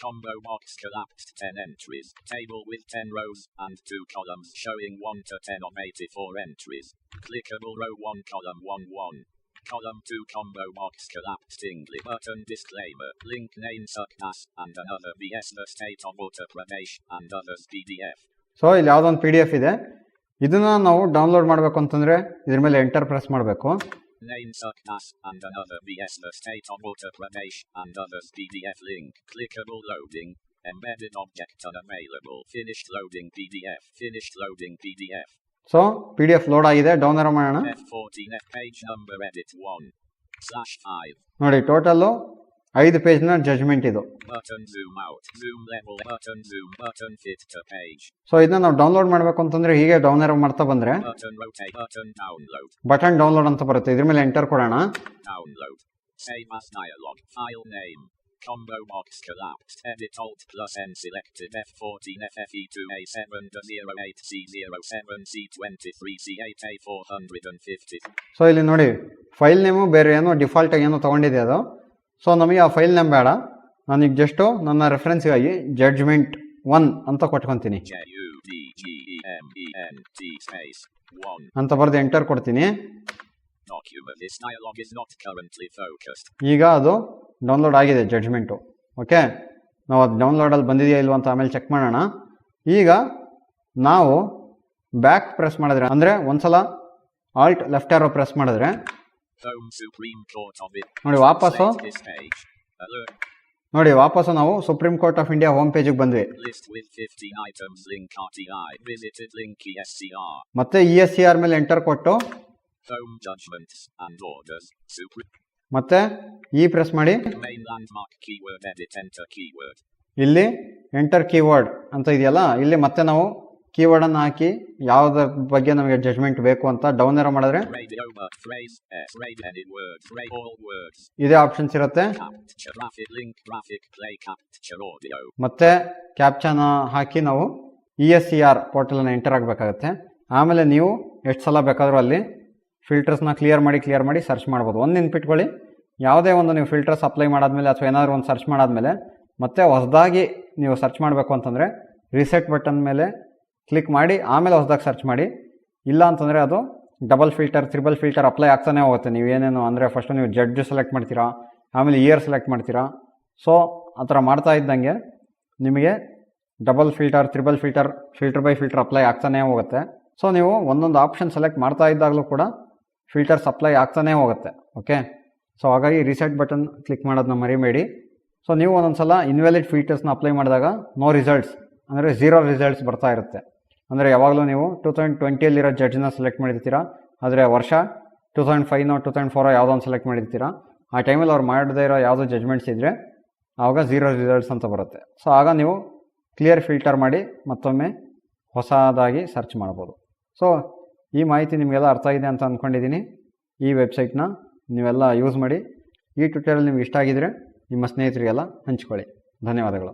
1953 1. Link. Show. Combo box collapsed 10 entries. Table with 10 rows and 2 columns showing 1 to 10 of 84 entries. Clickable row 1 column 1 1. Column 2 combo box collapsed English button disclaimer. Link name Success and another BS the state of Uttar Pradesh and others PDF. So ಇಲ್ಲಿ ಯಾವುದೊಂದು P D F ಇದೆ ಇದನ್ನ ನಾವು download ಮಾಡಬೇಕು ಅಂತಂದ್ರೆ ಇದ್ರ ಮೇಲೆ enter press ಮಾಡಬೇಕು Name Success and another BS the state of Uttar Pradesh and others PDF link. Clickable loading. Embedded object unavailable. Finished loading PDF. Finished loading PDF. So P D F load ಆಗಿದೆ down arrow ಮಾಡೋಣ F14 F page number edit 1. Slash 5. ನೋಡಿ total ಐದು ಪೇಜ್ನ judgement ಇದು so ಇದನ್ನ ನಾವು download ಮಾಡ್ಬೇಕು ಅಂತಂದ್ರೆ ಹೀಗೆ ಡೌನ್ ಏರೋ ಮಾಡ್ತಾ ಬಂದ್ರೆ ಬಟನ್ ಡೌನ್ಲೋಡ್ ಅಂತ ಬರುತ್ತೆ. ಇದ್ರ ಮೇಲೆ ಎಂಟರ್ ಕೊಡೋಣ. Download save as dialog file name Combo box collapsed. Edit Alt plus N selected F14 FFE2A7-08C07C23CA450. So, ಇಲ್ಲಿ ನೋಡಿ ಫೈಲ್ ನೇಮು ಬೇರೆ ಏನೋ ಡಿಫಾಲ್ಟ್ ಆಗಿ ಏನೋ ತಗೊಂಡಿದೆ ಅದು. ಸೊ ನಮಗೆ ಆ ಫೈಲ್ ನೇಮ್ ಬೇಡ ನಾನೀಗ ಜಸ್ಟು ನನ್ನ ರೆಫರೆನ್ಸ್ಗಾಗಿ ಜಡ್ಜ್ಮೆಂಟ್ ಒನ್ ಅಂತ ಕೊಟ್ಕೊಂತೀನಿ J U D G M N T space 1. ಅಂತ ಬರೆದು ಎಂಟರ್ ಕೊಡ್ತೀನಿ. ಈಗ ಅದು ಡೌನ್ಲೋಡ್ ಆಗಿದೆ ಜಡ್ಜ್ಮೆಂಟು ಓಕೆ ನಾವು ಅದು ಡೌನ್ಲೋಡಲ್ಲಿ ಬಂದಿದೆಯಾ ಇಲ್ವ ಅಂತ ಆಮೇಲೆ ಚೆಕ್ ಮಾಡೋಣ ಈಗ ನಾವು ಬ್ಯಾಕ್ ಪ್ರೆಸ್ ಮಾಡಿದ್ರೆ, ಅಂದರೆ ಒಂದು ಸಲ ಆಲ್ಟ್ ಲೆಫ್ಟ್ ಆರೋ ಪ್ರೆಸ್ ಮಾಡಿದ್ರೆ ನೋಡಿ ವಾಪಸ್ಸು? ನೋಡಿ ವಾಪಸ್ಸು ನಾವು supreme court of India home page ಬಂದ್ವಿ. ಮತ್ತೆ ಇ ಎಸ್ ಸಿ ಆರ್ ಮೇಲೆ ಎಂಟರ್ ಕೊಟ್ಟು ಮತ್ತೆ e ಈ ಪ್ರೆಸ್ ಮಾಡಿ. ಇಲ್ಲಿ ಎಂಟರ್ ಕೀವರ್ಡ್ ಅಂತ ಇದೆಯಲ್ಲ ಇಲ್ಲಿ ಮತ್ತೆ ನಾವು ಕೀವರ್ಡನ್ನು ಹಾಕಿ ಯಾವುದ್ರ ಬಗ್ಗೆ ನಮಗೆ ಜಡ್ಜ್ಮೆಂಟ್ ಬೇಕು ಅಂತ ಡೌನ್ ಏರೋ ಮಾಡಿದ್ರೆ words ಇದೇ ಆಪ್ಷನ್ಸ್ ಇರುತ್ತೆ. ಮತ್ತೆ ಕ್ಯಾಪ್ಚಾನ ಹಾಕಿ ನಾವು ಇ ಎಸ್ ಸಿ ಆರ್ ಪೋರ್ಟಲನ್ನು ಎಂಟರ್ ಆಗಬೇಕಾಗುತ್ತೆ. ಆಮೇಲೆ ನೀವು ಎಷ್ಟು ಸಲ ಬೇಕಾದರೂ ಅಲ್ಲಿ ಫಿಲ್ಟರ್ಸ್ನ ಕ್ಲಿಯರ್ ಮಾಡಿ ಕ್ಲಿಯರ್ ಮಾಡಿ ಸರ್ಚ್ ಮಾಡ್ಬೋದು. ಒಂದು ನೆನ್ಪಿಟ್ಕೊಳ್ಳಿ ಯಾವುದೇ ಒಂದು ನೀವು ಫಿಲ್ಟರ್ಸ್ ಅಪ್ಲೈ ಮಾಡಾದ್ಮೇಲೆ ಅಥವಾ ಏನಾದರೂ ಒಂದು ಸರ್ಚ್ ಮಾಡಾದ್ಮೇಲೆ ಮತ್ತೆ ಹೊಸದಾಗಿ ನೀವು ಸರ್ಚ್ ಮಾಡಬೇಕು ಅಂತಂದರೆ ರೀಸೆಟ್ ಬಟನ್ ಮೇಲೆ ಕ್ಲಿಕ್ ಮಾಡಿ, ಆಮೇಲೆ ಹೊಸದಾಗಿ ಸರ್ಚ್ ಮಾಡಿ. ಇಲ್ಲ ಅಂತಂದರೆ ಅದು double filter triple filter apply ಆಗ್ತಾನೆ ಹೋಗುತ್ತೆ. ನೀವು ಏನೇನು ಅಂದರೆ ಫಸ್ಟು ನೀವು ಜಡ್ಜ್ ಸೆಲೆಕ್ಟ್ ಮಾಡ್ತೀರಾ, ಆಮೇಲೆ ಇಯರ್ ಸೆಲೆಕ್ಟ್ ಮಾಡ್ತೀರಾ. ಸೊ ಆ ಥರ ಮಾಡ್ತಾ ಇದ್ದಂಗೆ ನಿಮಗೆ double filter triple filter filter by filter apply ಆಗ್ತಾನೇ ಹೋಗುತ್ತೆ. ಸೊ ನೀವು ಒಂದೊಂದು ಆಪ್ಷನ್ ಸೆಲೆಕ್ಟ್ ಮಾಡ್ತಾ ಇದ್ದಾಗಲೂ ಕೂಡ ಫಿಲ್ಟರ್ಸ್ ಅಪ್ಲೈ ಆಗ್ತಾನೇ ಹೋಗುತ್ತೆ. ಓಕೆ ಸೊ ಹಾಗಾಗಿ ರಿಸೆಟ್ ಬಟನ್ ಕ್ಲಿಕ್ ಮಾಡೋದನ್ನ ಮರಿಬೇಡಿ. ಸೊ ನೀವು ಒಂದೊಂದು ಸಲ ಇನ್ವ್ಯಾಲಿಡ್ ಫೀಚರ್ಸ್ನ ಅಪ್ಲೈ ಮಾಡಿದಾಗ ನೋ ರಿಸಲ್ಟ್ಸ್ ಅಂದರೆ ಝೀರೋ ರಿಸಲ್ಟ್ಸ್ ಬರ್ತಾ ಇರುತ್ತೆ. ಅಂದರೆ ಯಾವಾಗಲೂ ನೀವು ಟೂ ತೌಸಂಡ್ ಟ್ವೆಂಟಿಯಲ್ಲಿರೋ ಜಡ್ಜ್ನ ಸೆಲೆಕ್ಟ್ ಮಾಡಿರ್ತೀರಾ. ಆದರೆ ವರ್ಷ ಟೂ ತೌಸಂಡ್ ಫೈವ್ನೋ ಟೂ ತೌಸಂಡ್ ಫೋರೋ ಯಾವುದೋ ಒಂದು ಸೆಲೆಕ್ಟ್ ಮಾಡಿರ್ತೀರಾ. ಆ ಟೈಮಲ್ಲಿ ಅವ್ರು ಮಾಡದೇ ಇರೋ ಯಾವುದೋ ಜಡ್ಜ್ಮೆಂಟ್ಸ್ ಇದ್ದರೆ ಆವಾಗ ಝೀರೋ ರಿಸಲ್ಟ್ಸ್ ಅಂತ ಬರುತ್ತೆ. ಸೊ ಆಗ ನೀವು ಕ್ಲಿಯರ್ ಫಿಲ್ಟರ್ ಮಾಡಿ ಮತ್ತೊಮ್ಮೆ ಹೊಸದಾಗಿ ಸರ್ಚ್ ಮಾಡ್ಬೋದು ಸೊ ಈ ಮಾಹಿತಿ ನಿಮಗೆಲ್ಲ ಅರ್ಥ ಆಗಿದೆ ಅಂತ ಅಂದ್ಕೊಂಡಿದ್ದೀನಿ ಈ ವೆಬ್ಸೈಟ್ನ ನೀವೆಲ್ಲ ಯೂಸ್ ಮಾಡಿ ಈ ಟ್ಯೂಟೋರಿಯಲ್ ನಿಮ್ಗೆ ಇಷ್ಟ ಆಗಿದ್ದರೆ ನಿಮ್ಮ ಸ್ನೇಹಿತರಿಗೆಲ್ಲ ಹಂಚ್ಕೊಳ್ಳಿ. ಧನ್ಯವಾದಗಳು.